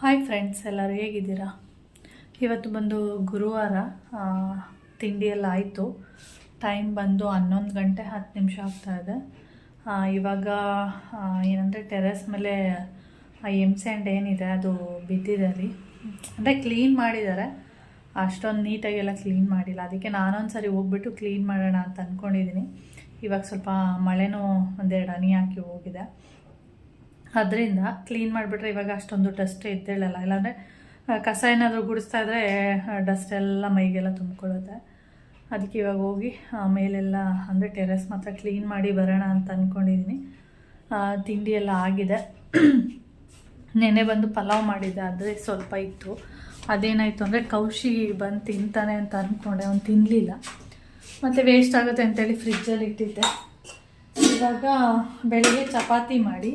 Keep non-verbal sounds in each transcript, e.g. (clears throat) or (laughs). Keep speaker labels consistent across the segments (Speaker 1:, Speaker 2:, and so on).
Speaker 1: Hi friends ಎಲ್ಲರೂ ಹೇಗಿದ್ದೀರಾ? ಇವತ್ತು ಬಂದು ಗುರುವಾರ ತಿಂಡಿಯೆಲ್ಲ ತಿಂಡಿ ಎಲ್ಲ ಆಯಿತು ಟೈಮ್ ಬಂದು ಹನ್ನೊಂದು ಗಂಟೆ ಹತ್ತು ನಿಮಿಷ ಆಗ್ತಾಯಿದೆ ಇವಾಗ ಏನಂದರೆ ಟೆರೆಸ್ ಮೇಲೆ, ಆ ಎಂ ಸ್ಯಾಂಡ್ ಏನಿದೆ ಅದು ಬಿದ್ದಿದೆ ಅಲ್ಲಿ. ಅಂದರೆ ಕ್ಲೀನ್ ಮಾಡಿದ್ದಾರೆ. ಅಷ್ಟೊಂದು ನೀಟಾಗೆಲ್ಲ ಕ್ಲೀನ್ ಮಾಡಿಲ್ಲ. ಅದಕ್ಕೆ ನಾನೊಂದು ಸರಿ ಹೋಗ್ಬಿಟ್ಟು ಕ್ಲೀನ್ ಮಾಡೋಣ ಅಂತ ಅಂದ್ಕೊಂಡಿದ್ದೀನಿ ಇವಾಗ ಸ್ವಲ್ಪ ಮಳೆನೂ ಒಂದೆರಡು ಹನಿ ಹಾಕಿ ಹೋಗಿದೆ. ಅದರಿಂದ ಕ್ಲೀನ್ ಮಾಡಿಬಿಟ್ರೆ ಇವಾಗ ಅಷ್ಟೊಂದು ಡಸ್ಟ್ ಇದ್ದೇಳಲ್ಲ ಇಲ್ಲಾಂದರೆ ಕಸ ಏನಾದರೂ ಗುಡಿಸ್ತಾ ಇದ್ದರೆ ಡಸ್ಟ್ ಎಲ್ಲ ಮೈಗೆಲ್ಲ ತುಂಬಿಕೊಳ್ಳುತ್ತೆ. ಅದಕ್ಕೆ ಇವಾಗ ಹೋಗಿ ಮೇಲೆಲ್ಲ ಅಂದರೆ ಟೆರೆಸ್ ಮಾತ್ರ ಕ್ಲೀನ್ ಮಾಡಿ ಬರೋಣ ಅಂತ ಅಂದ್ಕೊಂಡಿದ್ದೀನಿ ತಿಂಡಿ ಎಲ್ಲ ಆಗಿದೆ. (clears throat) ನೆನೆ ಬಂದು ಪಲಾವ್ ಮಾಡಿದ್ದೆ ಅದೇ ಸ್ವಲ್ಪ ಇತ್ತು. ಅದೇನಾಯಿತು ಅಂದರೆ ಕೌಶಿ ಬಂದು ತಿಂತಾನೆ ಅಂತ ಅಂದ್ಕೊಂಡೆ ಅವ್ನು ತಿನ್ನಲಿಲ್ಲ ಮತ್ತು ವೇಸ್ಟ್ ಆಗುತ್ತೆ ಅಂತೇಳಿ ಫ್ರಿಜ್ಜಲ್ಲಿ ಇಟ್ಟಿದ್ದೆ. ಇವಾಗ ಬೆಳಿಗ್ಗೆ ಚಪಾತಿ ಮಾಡಿ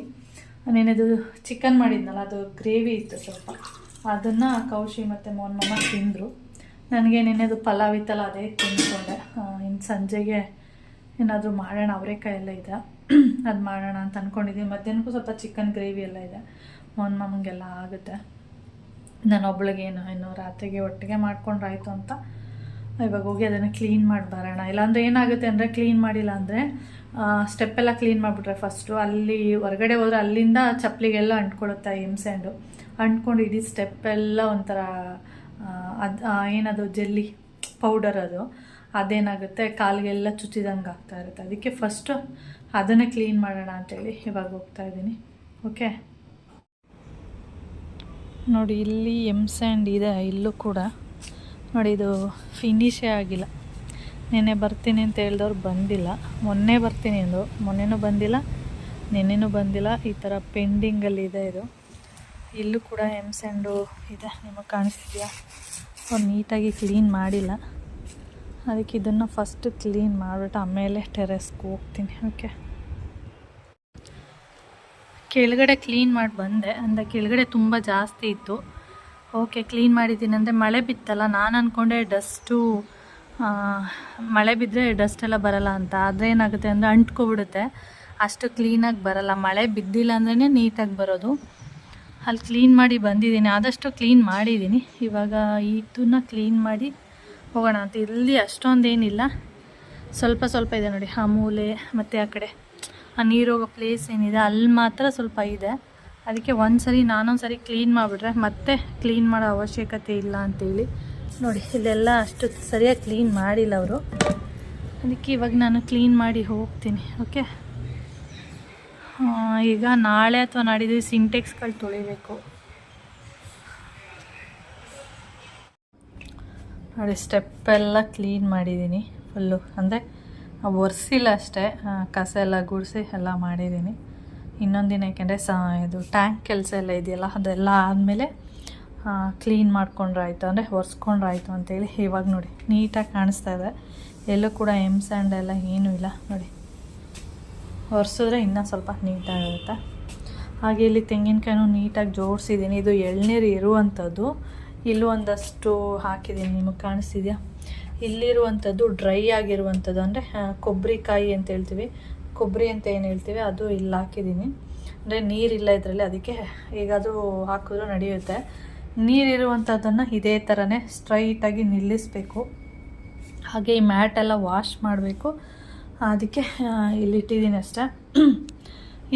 Speaker 1: ನೆನೆದು ಚಿಕನ್ ಮಾಡಿದ್ನಲ್ಲ, ಅದು ಗ್ರೇವಿ ಇತ್ತು ಸ್ವಲ್ಪ. ಅದನ್ನು ಕೌಶಿ ಮತ್ತು ಮೋನ್ ಮಾಮ ತಿಂದರು. ನನಗೆ ನೆನೆದು ಪಲಾವ್ ಇತ್ತಲ್ಲ, ಅದೇ ತಿಂದ್ಕೊಂಡೆ ಇನ್ನು ಸಂಜೆಗೆ ಏನಾದರೂ ಮಾಡೋಣ ಅವರೆಕಾಯಿ ಎಲ್ಲ ಇದೆ ಅದು ಮಾಡೋಣ ಅಂತ ಅಂದ್ಕೊಂಡಿದ್ದೀನಿ ಮಧ್ಯಾಹ್ನಕ್ಕೂ ಸ್ವಲ್ಪ ಚಿಕನ್ ಗ್ರೇವಿ ಎಲ್ಲ ಇದೆ. ಮೋನ್ ಮಾಮಂಗೆಲ್ಲ ಆಗುತ್ತೆ. ನಾನು ಒಬ್ಳಿಗೆ ಏನು, ಇನ್ನು ರಾತ್ರಿಗೆ ಒಟ್ಟಿಗೆ ಮಾಡ್ಕೊಂಡ್ರಾಯ್ತು ಅಂತ. ಇವಾಗ ಹೋಗಿ ಅದನ್ನು ಕ್ಲೀನ್ ಮಾಡಿ ಬರೋಣ ಇಲ್ಲಾಂದರೆ ಏನಾಗುತ್ತೆ ಅಂದರೆ ಕ್ಲೀನ್ ಮಾಡಿಲ್ಲ ಅಂದರೆ ಸ್ಟೆಪ್ ಎಲ್ಲ ಕ್ಲೀನ್ ಮಾಡಿಬಿಟ್ರೆ ಫಸ್ಟು ಅಲ್ಲಿ ಹೊರಗಡೆ ಹೋದ್ರೆ ಅಲ್ಲಿಂದ ಚಪ್ಪಲಿಗೆಲ್ಲ ಅಂಟ್ಕೊಳ್ಳುತ್ತೆ ಸ್ಯಾಂಡು ಅಂಟ್ಕೊಂಡು ಇಡೀ ಸ್ಟೆಪ್ ಎಲ್ಲ ಒಂಥರ ಅದು ಏನದು ಜೆಲ್ಲಿ ಪೌಡರ್ ಅದು. ಅದೇನಾಗುತ್ತೆ, ಕಾಲಿಗೆಲ್ಲ ಚುಚ್ಚಿದಂಗೆ ಆಗ್ತಾ ಇರುತ್ತೆ. ಅದಕ್ಕೆ ಫಸ್ಟು ಅದನ್ನೇ ಕ್ಲೀನ್ ಮಾಡೋಣ ಅಂತೇಳಿ ಇವಾಗ ಹೋಗ್ತಾ ಇದ್ದೀನಿ. ಓಕೆ ನೋಡಿ, ಇಲ್ಲಿ ಎಂ ಸ್ಯಾಂಡ್ ಇದೆ, ಇಲ್ಲೂ ಕೂಡ. ನೋಡಿ, ಇದು ಫಿನಿಶೇ ಆಗಿಲ್ಲ. ನೆನ್ನೆ ಬರ್ತೀನಿ ಅಂತ ಹೇಳಿದವ್ರು ಬಂದಿಲ್ಲ. ಮೊನ್ನೆ ಬರ್ತೀನಿ ಅಂದರು. ಮೊನ್ನೆನೂ ಬಂದಿಲ್ಲ, ನಿನ್ನೆನೂ ಬಂದಿಲ್ಲ. ಈ ಥರ ಪೆಂಡಿಂಗಲ್ಲಿ ಇದೆ ಇದು. ಇಲ್ಲೂ ಕೂಡ ಎಂ ಸ್ಯಾಂಡು ಇದೆ. ನಿಮಗೆ ಕಾಣಿಸ್ತಿದೆಯಾ? ಅವ್ರು ನೀಟಾಗಿ ಕ್ಲೀನ್ ಮಾಡಿಲ್ಲ. ಅದಕ್ಕೆ ಇದನ್ನು ಫಸ್ಟ್ ಕ್ಲೀನ್ ಮಾಡಿಬಿಟ್ಟು ಆಮೇಲೆ ಟೆರೆಸ್ಗೆ ಹೋಗ್ತೀನಿ. ಓಕೆ ಕೆಳಗಡೆ ಕ್ಲೀನ್ ಮಾಡಿ ಬಂದೆ. ಅಂದರೆ ಕೆಳಗಡೆ ತುಂಬ ಜಾಸ್ತಿ ಇತ್ತು. ಓಕೆ ಕ್ಲೀನ್ ಮಾಡಿದ್ದೀನಿ. ಅಂದರೆ ಮಳೆ ಬಿತ್ತಲ್ಲ, ನಾನು ಅಂದ್ಕೊಂಡೆ ಡಸ್ಟು ಮಳೆ ಬಿದ್ದರೆ ಡಸ್ಟ್ ಎಲ್ಲ ಬರಲ್ಲ ಅಂತ. ಆದರೆ ಏನಾಗುತ್ತೆ ಅಂದರೆ ಅಂಟ್ಕೊಬಿಡುತ್ತೆ. ಅಷ್ಟು ಕ್ಲೀನಾಗಿ ಬರಲ್ಲ. ಮಳೆ ಬಿದ್ದಿಲ್ಲ ಅಂದ್ರೇ ನೀಟಾಗಿ ಬರೋದು. ಅಲ್ಲಿ ಕ್ಲೀನ್ ಮಾಡಿ ಬಂದಿದ್ದೀನಿ. ಆದಷ್ಟು ಕ್ಲೀನ್ ಮಾಡಿದ್ದೀನಿ. ಇವಾಗ ಇದನ್ನ ಕ್ಲೀನ್ ಮಾಡಿ ಹೋಗೋಣ ಅಂತ. ಇಲ್ಲಿ ಅಷ್ಟೊಂದೇನಿಲ್ಲ. ಸ್ವಲ್ಪ ಸ್ವಲ್ಪ ಇದೆ ನೋಡಿ. ಆ ಮೂಲೆ, ಮತ್ತು ಆ ಕಡೆ. ಆ ನೀರೋಗೋ ಪ್ಲೇಸ್ ಏನಿದೆ, ಅಲ್ಲಿ ಮಾತ್ರ ಸ್ವಲ್ಪ ಇದೆ. ಅದಕ್ಕೆ ಒಂದು ಸರಿ ನಾನೊಂದು ಸರಿ ಕ್ಲೀನ್ ಮಾಡಿಬಿಟ್ರೆ ಮತ್ತೆ ಕ್ಲೀನ್ ಮಾಡೋ ಅವಶ್ಯಕತೆ ಇಲ್ಲ ಅಂತೇಳಿ. ನೋಡಿ, ಇಲ್ಲೆಲ್ಲ ಅಷ್ಟು ಸರಿಯಾಗಿ ಕ್ಲೀನ್ ಮಾಡಿಲ್ಲ ಅವರು. ಅದಕ್ಕೆ ಇವಾಗ ನಾನು ಕ್ಲೀನ್ ಮಾಡಿ ಹೋಗ್ತೀನಿ ಓಕೆ ಈಗ ನಾಳೆ ಅಥವಾ ನಾಡಿದ್ದು ಸಿಂಟೆಕ್ಸ್ಗಳು ತೊಳಿಬೇಕು. ನೋಡಿ ಸ್ಟೆಪ್ ಎಲ್ಲ ಕ್ಲೀನ್ ಮಾಡಿದ್ದೀನಿ ಫುಲ್ಲು ಅಂದರೆ ಒರೆಸಿಲ್ಲ ಅಷ್ಟೇ ಕಸ ಎಲ್ಲ ಗುಡಿಸಿ ಎಲ್ಲ ಮಾಡಿದ್ದೀನಿ. ಇನ್ನೊಂದಿನ ಯಾಕೆಂದರೆ ಸ, ಇದು ಟ್ಯಾಂಕ್ ಕೆಲಸ ಎಲ್ಲ ಇದೆಯಲ್ಲ, ಅದೆಲ್ಲ ಆದಮೇಲೆ ಕ್ಲೀನ್ ಮಾಡ್ಕೊಂಡ್ರಾಯ್ತು, ಅಂದರೆ ಒರೆಸ್ಕೊಂಡ್ರಾಯ್ತು ಅಂತೇಳಿ ಇವಾಗ ನೋಡಿ, ನೀಟಾಗಿ ಕಾಣಿಸ್ತಾ ಇದೆ. ಎಲ್ಲೂ ಕೂಡ ಎಂ ಸ್ಯಾಂಡ್ ಎಲ್ಲ ಏನೂ ಇಲ್ಲ ನೋಡಿ. ಒರೆಸಿದ್ರೆ ಇನ್ನೂ ಸ್ವಲ್ಪ ನೀಟಾಗಿರುತ್ತೆ. ಹಾಗೆ ಇಲ್ಲಿ ತೆಂಗಿನಕಾಯಿನೂ ನೀಟಾಗಿ ಜೋಡಿಸಿದ್ದೀನಿ. ಇದು ಎಳ್ನೀರು ಇರುವಂಥದ್ದು. ಇಲ್ಲೂ ಒಂದಷ್ಟು ಹಾಕಿದ್ದೀನಿ, ನಿಮಗೆ ಕಾಣಿಸ್ತಿದೆಯಾ? ಇಲ್ಲಿರುವಂಥದ್ದು ಡ್ರೈ ಆಗಿರುವಂಥದ್ದು, ಅಂದರೆ ಕೊಬ್ಬರಿಕಾಯಿ ಅಂತ ಹೇಳ್ತೀವಿ. ಕೊಬ್ಬರಿ ಅಂತ ಏನು ಹೇಳ್ತೀವಿ, ಅದು ಇಲ್ಲಿ ಹಾಕಿದ್ದೀನಿ. ಅಂದರೆ ನೀರಿಲ್ಲ ಇದರಲ್ಲಿ, ಅದಕ್ಕೆ ಹೇಗಾದರೂ ಹಾಕಿದ್ರೂ ನಡೆಯುತ್ತೆ. ನೀರಿರುವಂಥದ್ದನ್ನು ಇದೇ ಥರನೇ ಸ್ಟ್ರೈಟಾಗಿ ನಿಲ್ಲಿಸಬೇಕು. ಹಾಗೆ ಈ ಮ್ಯಾಟೆಲ್ಲ ವಾಶ್ ಮಾಡಬೇಕು. ಅದಕ್ಕೆ ಇಲ್ಲಿಟ್ಟಿದ್ದೀನಿ ಅಷ್ಟೇ.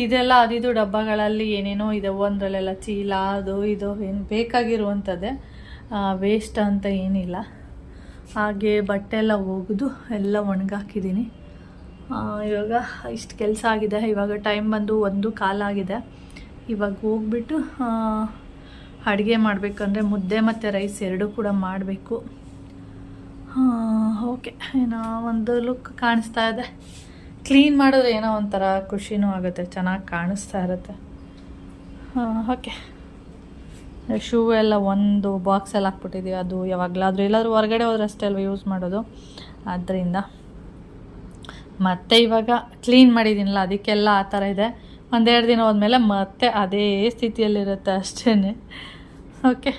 Speaker 1: ಇದೆಲ್ಲ ಅದಿದು ಡಬ್ಬಗಳಲ್ಲಿ ಏನೇನೋ ಇದೆ, ಒಂದರಲ್ಲೆಲ್ಲ ಚೀಲ, ಅದು ಇದು, ಏನು ಬೇಕಾಗಿರುವಂಥದ್ದೇ ವೇಸ್ಟ್ ಅಂತ ಏನಿಲ್ಲ. ಹಾಗೆ ಬಟ್ಟೆ ಎಲ್ಲ ಒಗೆದು ಎಲ್ಲ ಒಣಗಾಕಿದ್ದೀನಿ. ಇವಾಗ ಇಷ್ಟು ಕೆಲಸ ಆಗಿದೆ. ಇವಾಗ ಟೈಮ್ ಬಂದು ಒಂದು ಕಾಲಾಗಿದೆ. ಇವಾಗ ಹೋಗ್ಬಿಟ್ಟು ಅಡುಗೆ ಮಾಡಬೇಕಂದ್ರೆ ಮುದ್ದೆ ಮತ್ತು ರೈಸ್ ಎರಡೂ ಕೂಡ ಮಾಡಬೇಕು. ಓಕೆ ಏನೋ ಒಂದು ಲುಕ್ ಕಾಣಿಸ್ತಾ ಇದೆ. ಕ್ಲೀನ್ ಮಾಡಿದ್ರೆ ಏನೋ ಒಂಥರ ಖುಷಿನೂ ಆಗುತ್ತೆ, ಚೆನ್ನಾಗಿ ಕಾಣಿಸ್ತಾ ಇರುತ್ತೆ. ಓಕೆ ಶೂ ಎಲ್ಲ ಒಂದು ಬಾಕ್ಸಲ್ಲಿ ಹಾಕ್ಬಿಟ್ಟಿದ್ದೀವಿ ಅದು ಯಾವಾಗಲಾದರೂ ಎಲ್ಲಾದರೂ ಹೊರಗಡೆ ಹೋದ್ರೆ ಅಷ್ಟೇ ಅಲ್ವ ಯೂಸ್ ಮಾಡೋದು. ಆದ್ದರಿಂದ ಮತ್ತೆ ಇವಾಗ ಕ್ಲೀನ್ ಮಾಡಿದ್ದೀನಲ್ಲ ಅದಕ್ಕೆಲ್ಲ ಆ ಥರ ಇದೆ. ಒಂದೆರಡು ದಿನ ಹೋದ್ಮೇಲೆ ಮತ್ತೆ ಅದೇ ಸ್ಥಿತಿಯಲ್ಲಿರುತ್ತೆ ಅಷ್ಟೇ ಓಕೆ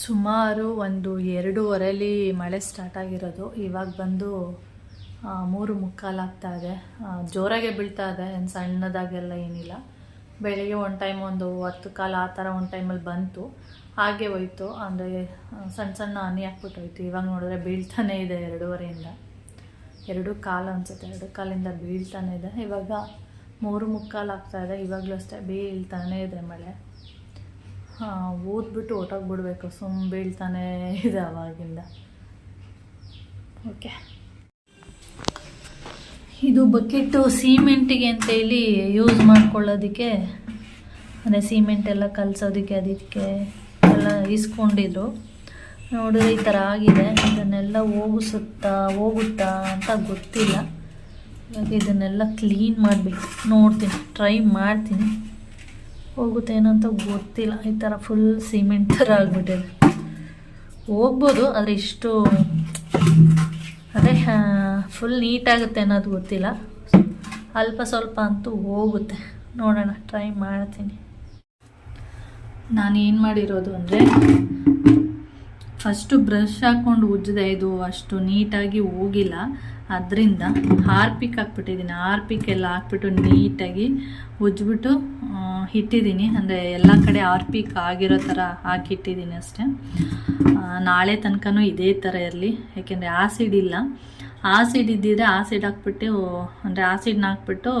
Speaker 1: ಸುಮಾರು ಒಂದು ಎರಡೂವರೆಲಿ ಮಳೆ ಸ್ಟಾರ್ಟ್ ಆಗಿರೋದು. ಇವಾಗ ಬಂದು ಮೂರು ಮುಕ್ಕಾಲು ಆಗ್ತಾ ಇದೆ. ಜೋರಾಗೆ ಬೀಳ್ತಾ ಇದೆ. ಏನು ಸಣ್ಣದಾಗೆಲ್ಲ ಏನಿಲ್ಲ. ಬೆಳಿಗ್ಗೆ ಒಂದು ಟೈಮ್ ಒಂದು ಹತ್ತು ಕಾಲ ಆ ಥರ ಒಂದು ಟೈಮಲ್ಲಿ ಬಂತು. ಹಾಗೆ ಹೋಯ್ತು. ಅಂದರೆ ಸಣ್ಣ ಸಣ್ಣ ಹನಿ ಹಾಕ್ಬಿಟ್ಟೋಯ್ತು ಇವಾಗ ನೋಡಿದ್ರೆ ಬೀಳ್ತಾನೆ ಇದೆ ಎರಡೂವರೆಯಿಂದ. ಎರಡು ಕಾಲು ಅನಿಸುತ್ತೆ. ಎರಡು ಕಾಲಿಂದ ಬೀಳ್ತಾನೆ ಇದೆ. ಇವಾಗ ಮೂರು ಮುಕ್ಕಾಲು ಆಗ್ತಾ ಇದೆ. ಇವಾಗಲೂ ಅಷ್ಟೇ ಬೀಳ್ತಾನೆ ಇದೆ ಮಳೆ. ಹೊಟ್ಟಾಗಿ ಬಿಡಬೇಕು ಸುಮ್ಮ ಬೀಳ್ತಾನೆ ಇದೆ ಅವಾಗಿಂದ. ಓಕೆ. ಇದು ಬಕೆಟು ಸಿಮೆಂಟಿಗೆ ಅಂತೇಳಿ ಯೂಸ್ ಮಾಡ್ಕೊಳ್ಳೋದಕ್ಕೆ, ಅಂದರೆ ಸಿಮೆಂಟ್ ಎಲ್ಲ ಕಲಸೋದಕ್ಕೆ, ಅದಕ್ಕೆ ಎಲ್ಲ ಇಸ್ಕೊಂಡಿದ್ರು ನೋಡಿದ್ರೆ ಈ ಥರ ಆಗಿದೆ. ಇದನ್ನೆಲ್ಲ ಹೋಗಿಸುತ್ತಾ, ಹೋಗುತ್ತಾ ಅಂತ ಗೊತ್ತಿಲ್ಲ. ಇವಾಗ ಇದನ್ನೆಲ್ಲ ಕ್ಲೀನ್ ಮಾಡಬೇಕು. ನೋಡ್ತೀನಿ, ಟ್ರೈ ಮಾಡ್ತೀನಿ. ಹೋಗುತ್ತೇನೋ ಅಂತ ಗೊತ್ತಿಲ್ಲ. ಈ ಥರ ಫುಲ್ ಸಿಮೆಂಟ್ ಥರ ಆಗಿಬಿಟ್ಟಿದೆ. ಹೋಗ್ಬೋದು, ಆದರೆ ಇಷ್ಟು, ಅದೇ ಫುಲ್ ನೀಟಾಗುತ್ತೆ ಅನ್ನೋದು ಗೊತ್ತಿಲ್ಲ. ಅಲ್ಪ ಸ್ವಲ್ಪ ಅಂತೂ ಹೋಗುತ್ತೆ. ನೋಡೋಣ ಟ್ರೈ ಮಾಡ್ತೀನಿ. ನಾನು ಏನು ಮಾಡಿರೋದು ಅಂದರೆ ಫಸ್ಟು ಬ್ರಷ್ ಹಾಕ್ಕೊಂಡು ಉಜ್ಜಿದೆ ಇದು ಅಷ್ಟು ನೀಟಾಗಿ ಹೋಗಿಲ್ಲ. ಅದರಿಂದ ಹಾರ್ಪಿಕ್ ಹಾಕ್ಬಿಟ್ಟಿದ್ದೀನಿ ಹಾರ್ಪಿಕ್ ಎಲ್ಲ ಹಾಕ್ಬಿಟ್ಟು ನೀಟಾಗಿ ಉಜ್ಜಿಬಿಟ್ಟು ಇಟ್ಟಿದ್ದೀನಿ. ಅಂದರೆ ಎಲ್ಲ ಕಡೆ ಹಾರ್ಪಿಕ್ ಆಗಿರೋ ಥರ ಹಾಕಿಟ್ಟಿದ್ದೀನಿ ಅಷ್ಟೇ. ನಾಳೆ ತನಕನೂ ಇದೇ ಥರ ಇರಲಿ. ಯಾಕೆಂದರೆ ಆಸಿಡ್ ಇಲ್ಲ. ಆಸಿಡ್ ಇದ್ದಿದ್ರೆ ಆಸಿಡ್ ಹಾಕ್ಬಿಟ್ಟು, ಅಂದರೆ ಆಸಿಡ್ನ ಹಾಕ್ಬಿಟ್ಟು,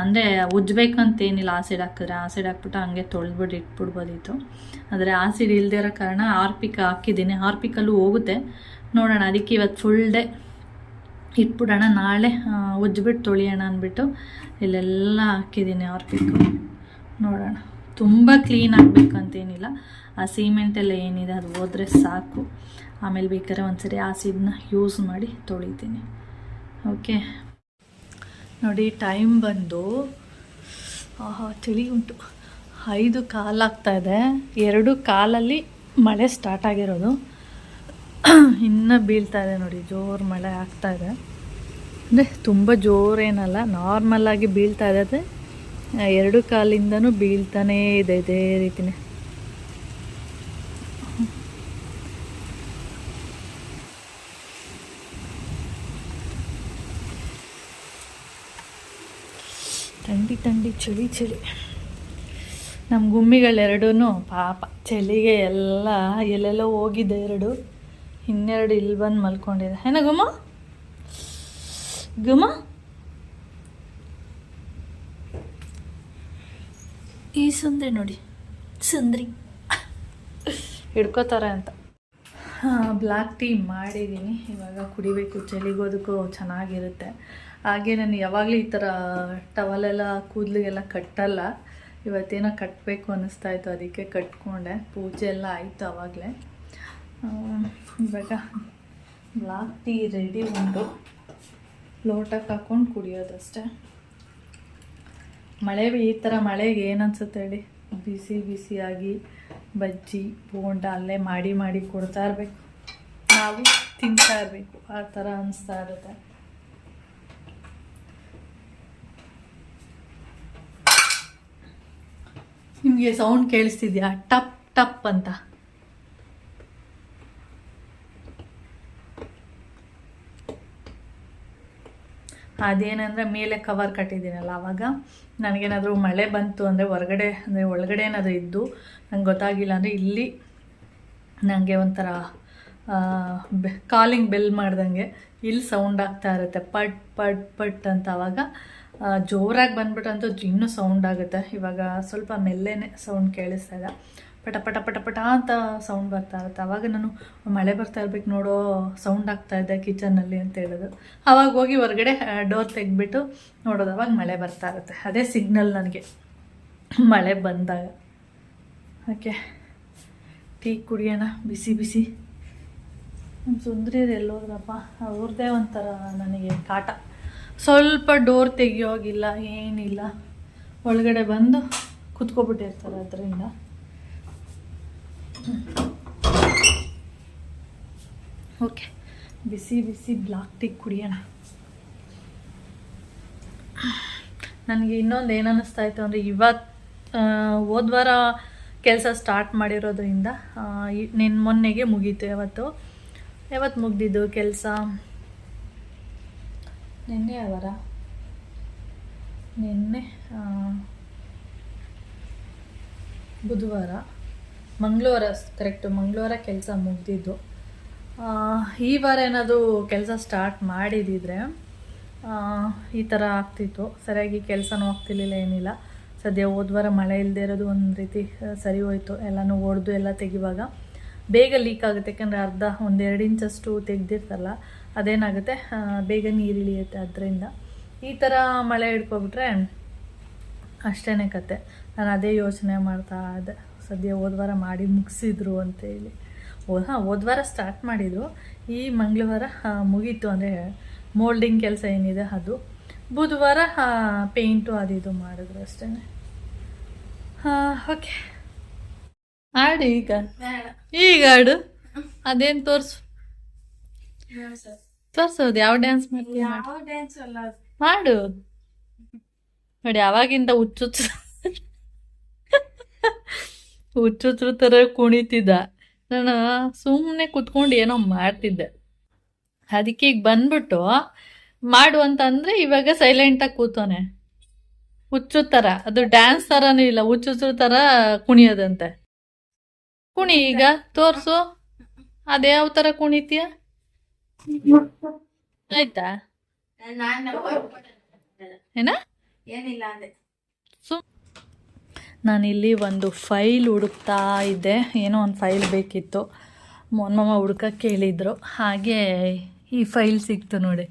Speaker 1: ಅಂದರೆ ಉಜ್ಬೇಕಂತೇನಿಲ್ಲ ಆಸಿಡ್ ಹಾಕಿದ್ರೆ. ಆಸಿಡ್ ಹಾಕ್ಬಿಟ್ಟು ಹಂಗೆ ತೊಳೆದ್ಬಿಟ್ಟು ಇಟ್ಬಿಡ್ಬೋದಿತ್ತು. ಆದರೆ ಆಸಿಡ್ ಇಲ್ಲದೇ ಇರೋ ಕಾರಣ ಆರ್ಪಿಕ್ ಹಾಕಿದ್ದೀನಿ. ಆರ್ಪಿಕಲ್ಲೂ ಹೋಗುತ್ತೆ. ನೋಡೋಣ, ಅದಕ್ಕೆ ಇವತ್ತು ಫುಲ್ ಡೇ ಇಟ್ಬಿಡೋಣ, ನಾಳೆ ಉಜ್ಜಿಬಿಟ್ಟು ತೊಳಿಯೋಣ ಅಂದ್ಬಿಟ್ಟು ಇಲ್ಲೆಲ್ಲ ಹಾಕಿದ್ದೀನಿ ಆರ್ಪಿಕ್ಕು ನೋಡೋಣ. ತುಂಬ ಕ್ಲೀನ್ ಆಗಬೇಕಂತೇನಿಲ್ಲ ಆ ಸಿಮೆಂಟೆಲ್ಲ ಏನಿದೆ ಅದು ಹೋದರೆ ಸಾಕು. ಆಮೇಲೆ ಬೇಕಾದ್ರೆ ಒಂದ್ಸರಿ ಆಸಿಡ್ನ ಯೂಸ್ ಮಾಡಿ ತೊಳಿತೀನಿ. ಓಕೆ ನೋಡಿ ಟೈಮ್ ಬಂದು, ಆಹಾ, ಚಳಿ ಉಂಟು. ಐದು ಕಾಲಾಗ್ತಾ ಇದೆ. ಎರಡು ಕಾಲಲ್ಲಿ ಮಳೆ ಸ್ಟಾರ್ಟ್ ಆಗಿರೋದು. ಇನ್ನು ಬೀಳ್ತಾ ಇದೆ ನೋಡಿ, ಜೋರು ಮಳೆ ಆಗ್ತಾ ಇದೆ. ಅಂದರೆ ತುಂಬ ಜೋರೇನಲ್ಲ ನಾರ್ಮಲಾಗಿ ಬೀಳ್ತಾ ಇದೆ ಎರಡು ಕಾಲಿಂದನೂ ಬೀಳ್ತಾನೇ ಇದೆ ಇದೇ ರೀತಿನೇ. ಥಂಡಿ ಥಂಡಿ, ಚಳಿ ಚಳಿ. ನಮ್ಮ ಗುಮ್ಮಿಗಳೆರಡೂ ಪಾಪ, ಚಳಿಗೆ ಎಲ್ಲ ಎಲ್ಲೆಲ್ಲೋ ಹೋಗಿದೆ ಎರಡು. ಇನ್ನೆರಡು ಇಲ್ಲಿ ಬಂದು ಮಲ್ಕೊಂಡಿದೆ. ಏನ ಗುಮ್ಮ? ಗುಮ್ಮ? ಈ ಸುಂದ್ರಿ ನೋಡಿ. ಸುಂದ್ರಿ. ಹಿಡ್ಕೋತಾರೆ ಅಂತ. ಬ್ಲ್ಯಾಕ್ ಟೀ ಮಾಡಿದ್ದೀನಿ. ಇವಾಗ ಕುಡಿಬೇಕು ಚಳಿಗೋದಕ್ಕೂ ಚೆನ್ನಾಗಿರುತ್ತೆ. ಹಾಗೆ ನಾನು ಯಾವಾಗಲೂ ಈ ಥರ ಟವಲೆಲ್ಲ ಕೂದಲಿಗೆಲ್ಲ ಕಟ್ಟಲ್ಲ. ಇವತ್ತೇನೋ ಕಟ್ಟಬೇಕು ಅನ್ನಿಸ್ತಾ ಇತ್ತು, ಅದಕ್ಕೆ ಕಟ್ಕೊಂಡೆ. ಪೂಜೆ ಎಲ್ಲ ಆಯಿತು ಆವಾಗಲೇ ಇವಾಗ ಬ್ಲಾಕ್ ಟೀ ರೆಡಿ ಉಂಟು. ಲೋಟಕ್ಕೆ ಹಾಕ್ಕೊಂಡು ಕುಡಿಯೋದಷ್ಟೇ. ಮಳೆ ಈ ಥರ ಮಳೆಗೆ ಏನನ್ಸುತ್ತೆ ಹೇಳಿ? ಬಿಸಿ ಬಿಸಿಯಾಗಿ ಬಜ್ಜಿ, ಬೋಂಡ ಅಲ್ಲೇ ಮಾಡಿ ಮಾಡಿ ಕೊಡ್ತಾ ಇರಬೇಕು. ನಾವು ತಿಂತಾ ಇರಬೇಕು. ಆ ಥರ ಅನಿಸ್ತಾ ಇರುತ್ತೆ. ನಿಮಗೆ ಸೌಂಡ್ ಕೇಳಿಸ್ತಿದ್ಯಾ? ಟಪ್ ಟಪ್ ಅಂತ. ಅದೇನಂದರೆ ಮೇಲೆ ಕವರ್ ಕಟ್ಟಿದ್ದೀನಲ್ಲ ಆವಾಗ ನನಗೇನಾದರೂ ಮಳೆ ಬಂತು ಅಂದರೆ ಹೊರಗಡೆ, ಅಂದರೆ ಒಳಗಡೆ ಏನಾದರೂ ಇದ್ದು, ನಂಗೆ ಗೊತ್ತಾಗಿಲ್ಲ ಅಂದರೆ ಇಲ್ಲಿ ನನಗೆ ಒಂಥರ ಬೆ ಕಾಲಿಂಗ್ ಬೆಲ್ ಮಾಡ್ದಂಗೆ ಇಲ್ಲಿ ಸೌಂಡ್ ಆಗ್ತಾ ಇರುತ್ತೆ. ಪಟ್ ಪಟ್ ಪಟ್ ಅಂತ ಆವಾಗ ಜೋರಾಗಿ ಬಂದ್ಬಿಟ್ಟಂತೂ ಇನ್ನೂ ಸೌಂಡ್ ಆಗುತ್ತೆ. ಇವಾಗ ಸ್ವಲ್ಪ ಮೆಲ್ಲೆನೆ ಸೌಂಡ್ ಕೇಳಿಸ್ತಾ ಇದೆ. ಪಟ ಪಟ ಪಟ ಪಟ ಅಂತ ಸೌಂಡ್ ಬರ್ತಾ ಇರುತ್ತೆ. ಆವಾಗ ನಾನು ಮಳೆ ಬರ್ತಾ ಇರ್ಬೇಕು ನೋಡೋ ಸೌಂಡ್ ಆಗ್ತಾ ಇದೆ ಕಿಚನ್ನಲ್ಲಿ ಅಂತ ಹೇಳೋದು ಅವಾಗ ಹೋಗಿ ಹೊರಗಡೆ ಡೋರ್ ತೆಗೆದ್ಬಿಟ್ಟು ನೋಡೋದು. ಅವಾಗ ಮಳೆ ಬರ್ತಾ ಇರುತ್ತೆ. ಅದೇ ಸಿಗ್ನಲ್ ನನಗೆ. ಮಳೆ ಬಂದಾಗ. ಓಕೆ. ಟೀ ಕುಡಿಯೋಣ. ಬಿಸಿ ಬಿಸಿ. ನಮ್ಮ ಸುಂದ್ರಿಯರು ಎಲ್ಲೋದ್ರಪ್ಪ, ಅವ್ರದ್ದೇ ಒಂಥರ ನನಗೆ ಕಾಟ. ಸ್ವಲ್ಪ ಡೋರ್ ತೆಗಿಯೋಗಿಲ್ಲ, ಏನಿಲ್ಲ. ಒಳಗಡೆ ಬಂದು ಕುತ್ಕೊಬಿಟ್ಟಿರ್ತಾರೆ ಅದರಿಂದ. ಓಕೆ. ಬಿಸಿ ಬಿಸಿ ಬ್ಲಾಕ್ ಟೀ ಕುಡಿಯೋಣ. ನನಗೆ ಇನ್ನೊಂದು ಏನು ಅನ್ನಿಸ್ತಾ ಇತ್ತು ಅಂದರೆ ಇವತ್ತು ಹೋದ್ವಾರ ಕೆಲಸ ಸ್ಟಾರ್ಟ್ ಮಾಡಿರೋದ್ರಿಂದ ನಿನ್ನ ಮೊನ್ನೆಗೆ ಮುಗೀತು ಯಾವತ್ತು? ಯಾವತ್ತು ಮುಗ್ದಿದ್ದು ಕೆಲಸ? ನಿನ್ನೆ ಅವರ ನಿನ್ನೆ ಬುಧವಾರ. ಮಂಗಳವಾರ ಕರೆಕ್ಟು ಮಂಗಳವಾರ ಕೆಲಸ ಮುಗ್ದಿದ್ದು. ಈ ವಾರ ಏನಾದರೂ ಕೆಲಸ ಸ್ಟಾರ್ಟ್ ಮಾಡಿದಿದ್ರೆ ಈ ಥರ ಆಗ್ತಿತ್ತು. ಸರಿಯಾಗಿ ಕೆಲಸನೂ ಆಗ್ತಿರ್ಲಿಲ್ಲ, ಏನಿಲ್ಲ. ಸದ್ಯ ಹೋದ ವಾರ ಮಳೆ ಇಲ್ಲದೆ ಇರೋದು ಒಂದು ರೀತಿ ಸರಿ ಹೋಯಿತು. ಎಲ್ಲನೂ ಒಡೆದು ಎಲ್ಲ ತೆಗಿವಾಗ. ಬೇಗ ಲೀಕ್ ಆಗುತ್ತೆ, ಯಾಕಂದರೆ ಅರ್ಧ, ಒಂದು ಎರಡು ಇಂಚಷ್ಟು ತೆಗ್ದಿರ್ತಲ್ಲ, ಅದೇನಾಗುತ್ತೆ? ಬೇಗ ನೀರು ಇಳಿಯುತ್ತೆ ಅದರಿಂದ. ಈ ಥರ ಮಳೆ ಹಿಡ್ಕೊಬಿಟ್ರೆ ಅಷ್ಟೇ ಕತೆ. ನಾನು ಅದೇ ಯೋಚನೆ ಮಾಡ್ತಾ ಇದ್ದೆ. ಸದ್ಯ ಹೋದ್ವಾರ ಮಾಡಿ ಮುಗಿಸಿದ್ರು ಅಂತೇಳಿ ಹೋದ ಹಾಂ ಹೋದ್ವಾರ ಸ್ಟಾರ್ಟ್ ಮಾಡಿದ್ರು. ಈ ಮಂಗಳವಾರ ಮುಗೀತು ಅಂದರೆ ಮೋಲ್ಡಿಂಗ್ ಕೆಲಸ ಏನಿದೆ ಅದು. ಬುಧವಾರ ಪೇಂಟು ಅದು ಇದು ಮಾಡಿದ್ರು ಅಷ್ಟೇ. ಹಾಂ ಓಕೆ ಆಡು ಈಗ. ಈಗ ಆಡು. ಅದೇನು ತೋರಿಸು? ತೋರಿಸೋದು ಯಾವ ಡ್ಯಾನ್ಸ್ ಮಾಡ್ತೀವಿ ಮಾಡು. ನೋಡಿ ಅವಾಗಿಂದ ಹುಚ್ಚುಚ್ಚು. ಹುಚ್ಚುಚ್ರು ಥರ ಕುಣಿತಿದ್ದ. ನಾನು ಸುಮ್ಮನೆ ಕುತ್ಕೊಂಡು ಏನೋ ಮಾಡ್ತಿದ್ದೆ. ಅದಕ್ಕೆ ಈಗ ಬಂದ್ಬಿಟ್ಟು ಮಾಡು ಅಂತಂದರೆ ಅಂದ್ರೆ ಇವಾಗ ಸೈಲೆಂಟಾಗಿ ಕೂತಾನೆ. ಹುಚ್ಚು ಥರ ಅದು ಡ್ಯಾನ್ಸ್ ಥರನೂ ಇಲ್ಲ ಹುಚ್ಚುಚ್ರು ಥರ ಕುಣಿಯೋದಂತೆ. ಕುಣಿ ಈಗ ತೋರಿಸು. ಅದ್ಯಾವ ಥರ ಕುಣಿತೀಯ? ಆಯ್ತಾ? ಏನ?
Speaker 2: ಏನಿಲ್ಲ ಅಂದೆ.
Speaker 1: ನಾನಿಲ್ಲಿ ಒಂದು ಫೈಲ್ ಹುಡುಕ್ತಾ ಇದ್ದೆ. ಏನೋ ಒಂದು ಫೈಲ್ ಬೇಕಿತ್ತು. ಮೊನ್ನಮ್ಮ ಹುಡ್ಕಕ್ಕೆ ಕೇಳಿದ್ರು. ಹಾಗೆ ಈ ಫೈಲ್ ಸಿಕ್ತು ನೋಡಿ.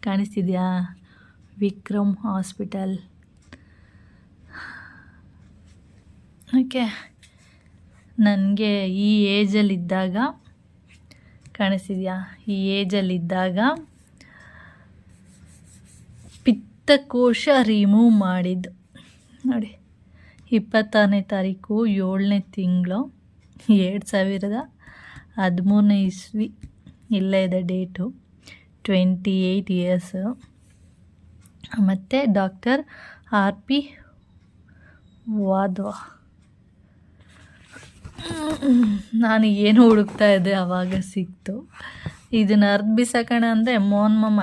Speaker 1: ಕಾಣಿಸ್ತಿದ್ಯಾ? ವಿಕ್ರಮ್ ಹಾಸ್ಪಿಟಲ್. ಓಕೆ. ನನಗೆ ಈ ಏಜಲ್ಲಿದ್ದಾಗ ಕಾಣಿಸ್ತಿದ್ಯಾ? ಈ ಏಜಲ್ಲಿದ್ದಾಗ ಪಿತ್ತಕೋಶ ರಿಮೂವ್ ಮಾಡಿದ್ದು. ನೋಡಿ. ಇಪ್ಪತ್ತಾರನೇ ತಾರೀಕು ಏಳನೇ ತಿಂಗಳು ಎರಡು ಸಾವಿರದ ಹದಿಮೂರನೇ ಇಸ್ವಿ. ಇಲ್ಲೇ ಇದೆ ಡೇಟು. Twenty eight years. ಮತ್ತು ಡಾಕ್ಟರ್ ಆರ್ ಪಿ ವಾದ್ವಾ. ನಾನು ಏನು ಹುಡುಕ್ತಾ ಇದ್ದೆ ಆವಾಗ ಸಿಕ್ತು. ಇದನ್ನು ಅರ್ಧ ಬಿಸಾಕೋಣ ಅಂದರೆ ಮೋನ್ ಮಮ್ಮ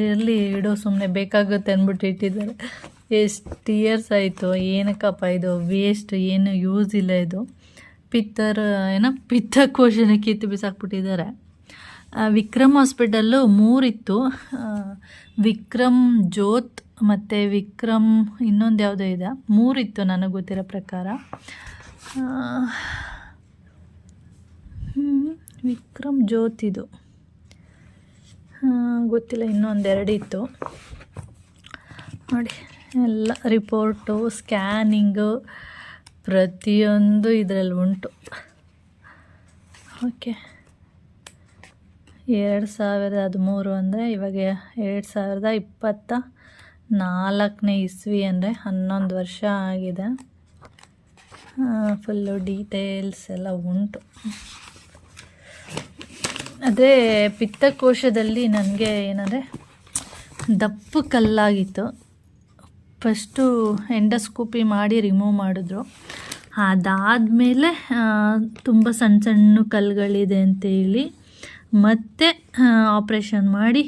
Speaker 1: ಇರಲಿ ಇಡೋ ಸುಮ್ಮನೆ ಬೇಕಾಗುತ್ತೆ ಅಂದ್ಬಿಟ್ಟು ಇಟ್ಟಿದ್ದಾರೆ. ಎಷ್ಟು ಇಯರ್ಸ್ ಆಯಿತು, ಏನಕ್ಕಪ್ಪ ಇದು? ವೇಸ್ಟ್ ಏನು ಯೂಸ್ ಇಲ್ಲ ಇದು. ಪಿತ್ತರ್, ಏನೋ ಪಿತ್ತಕೋಶನ ಕಿತ್ತು ಬಿಸಾಕ್ಬಿಟ್ಟಿದ್ದಾರೆ. ವಿಕ್ರಮ್ ಹಾಸ್ಪಿಟಲ್ಲು ಮೂರಿತ್ತು. ವಿಕ್ರಮ್ ಜ್ಯೋತ್ ಮತ್ತು ವಿಕ್ರಮ್ ಇನ್ನೊಂದು ಯಾವುದೋ ಇದೆ. ಮೂರಿತ್ತು ನನಗೆ ಗೊತ್ತಿರೋ ಪ್ರಕಾರ. ವಿಕ್ರಮ್ ಜ್ಯೋತ್ ಇದು. ಗೊತ್ತಿಲ್ಲ ಇನ್ನೊಂದೆರಡಿತ್ತು ನೋಡಿ. ಎಲ್ಲ ರಿಪೋರ್ಟು, ಸ್ಕ್ಯಾನಿಂಗು, ಪ್ರತಿಯೊಂದು ಇದರಲ್ಲಿ ಉಂಟು. ಓಕೆ. ಎರಡು ಸಾವಿರದ ಹದಿಮೂರು ಅಂದರೆ ಇವಾಗ ಎರಡು ಸಾವಿರದ ಇಪ್ಪತ್ತ ನಾಲ್ಕನೇ ಇಸ್ವಿ ಅಂದರೆ ಹನ್ನೊಂದು ವರ್ಷ ಆಗಿದೆ. ಫುಲ್ಲು ಡೀಟೇಲ್ಸ್ ಎಲ್ಲ ಉಂಟು. ಅದೇ ಪಿತ್ತಕೋಶದಲ್ಲಿ ನನಗೆ ಏನಂದರೆ ದಪ್ಪು ಕಲ್ಲಾಗಿತ್ತು. ಫಸ್ಟು ಎಂಡಸ್ಕೋಪಿ ಮಾಡಿ ರಿಮೂವ್ ಮಾಡಿದ್ರು. ಅದಾದಮೇಲೆ ತುಂಬ ಸಣ್ಣ ಸಣ್ಣ ಕಲ್ಲುಗಳಿದೆ ಅಂತೇಳಿ ಮತ್ತೆ ಆಪ್ರೇಷನ್ ಮಾಡಿ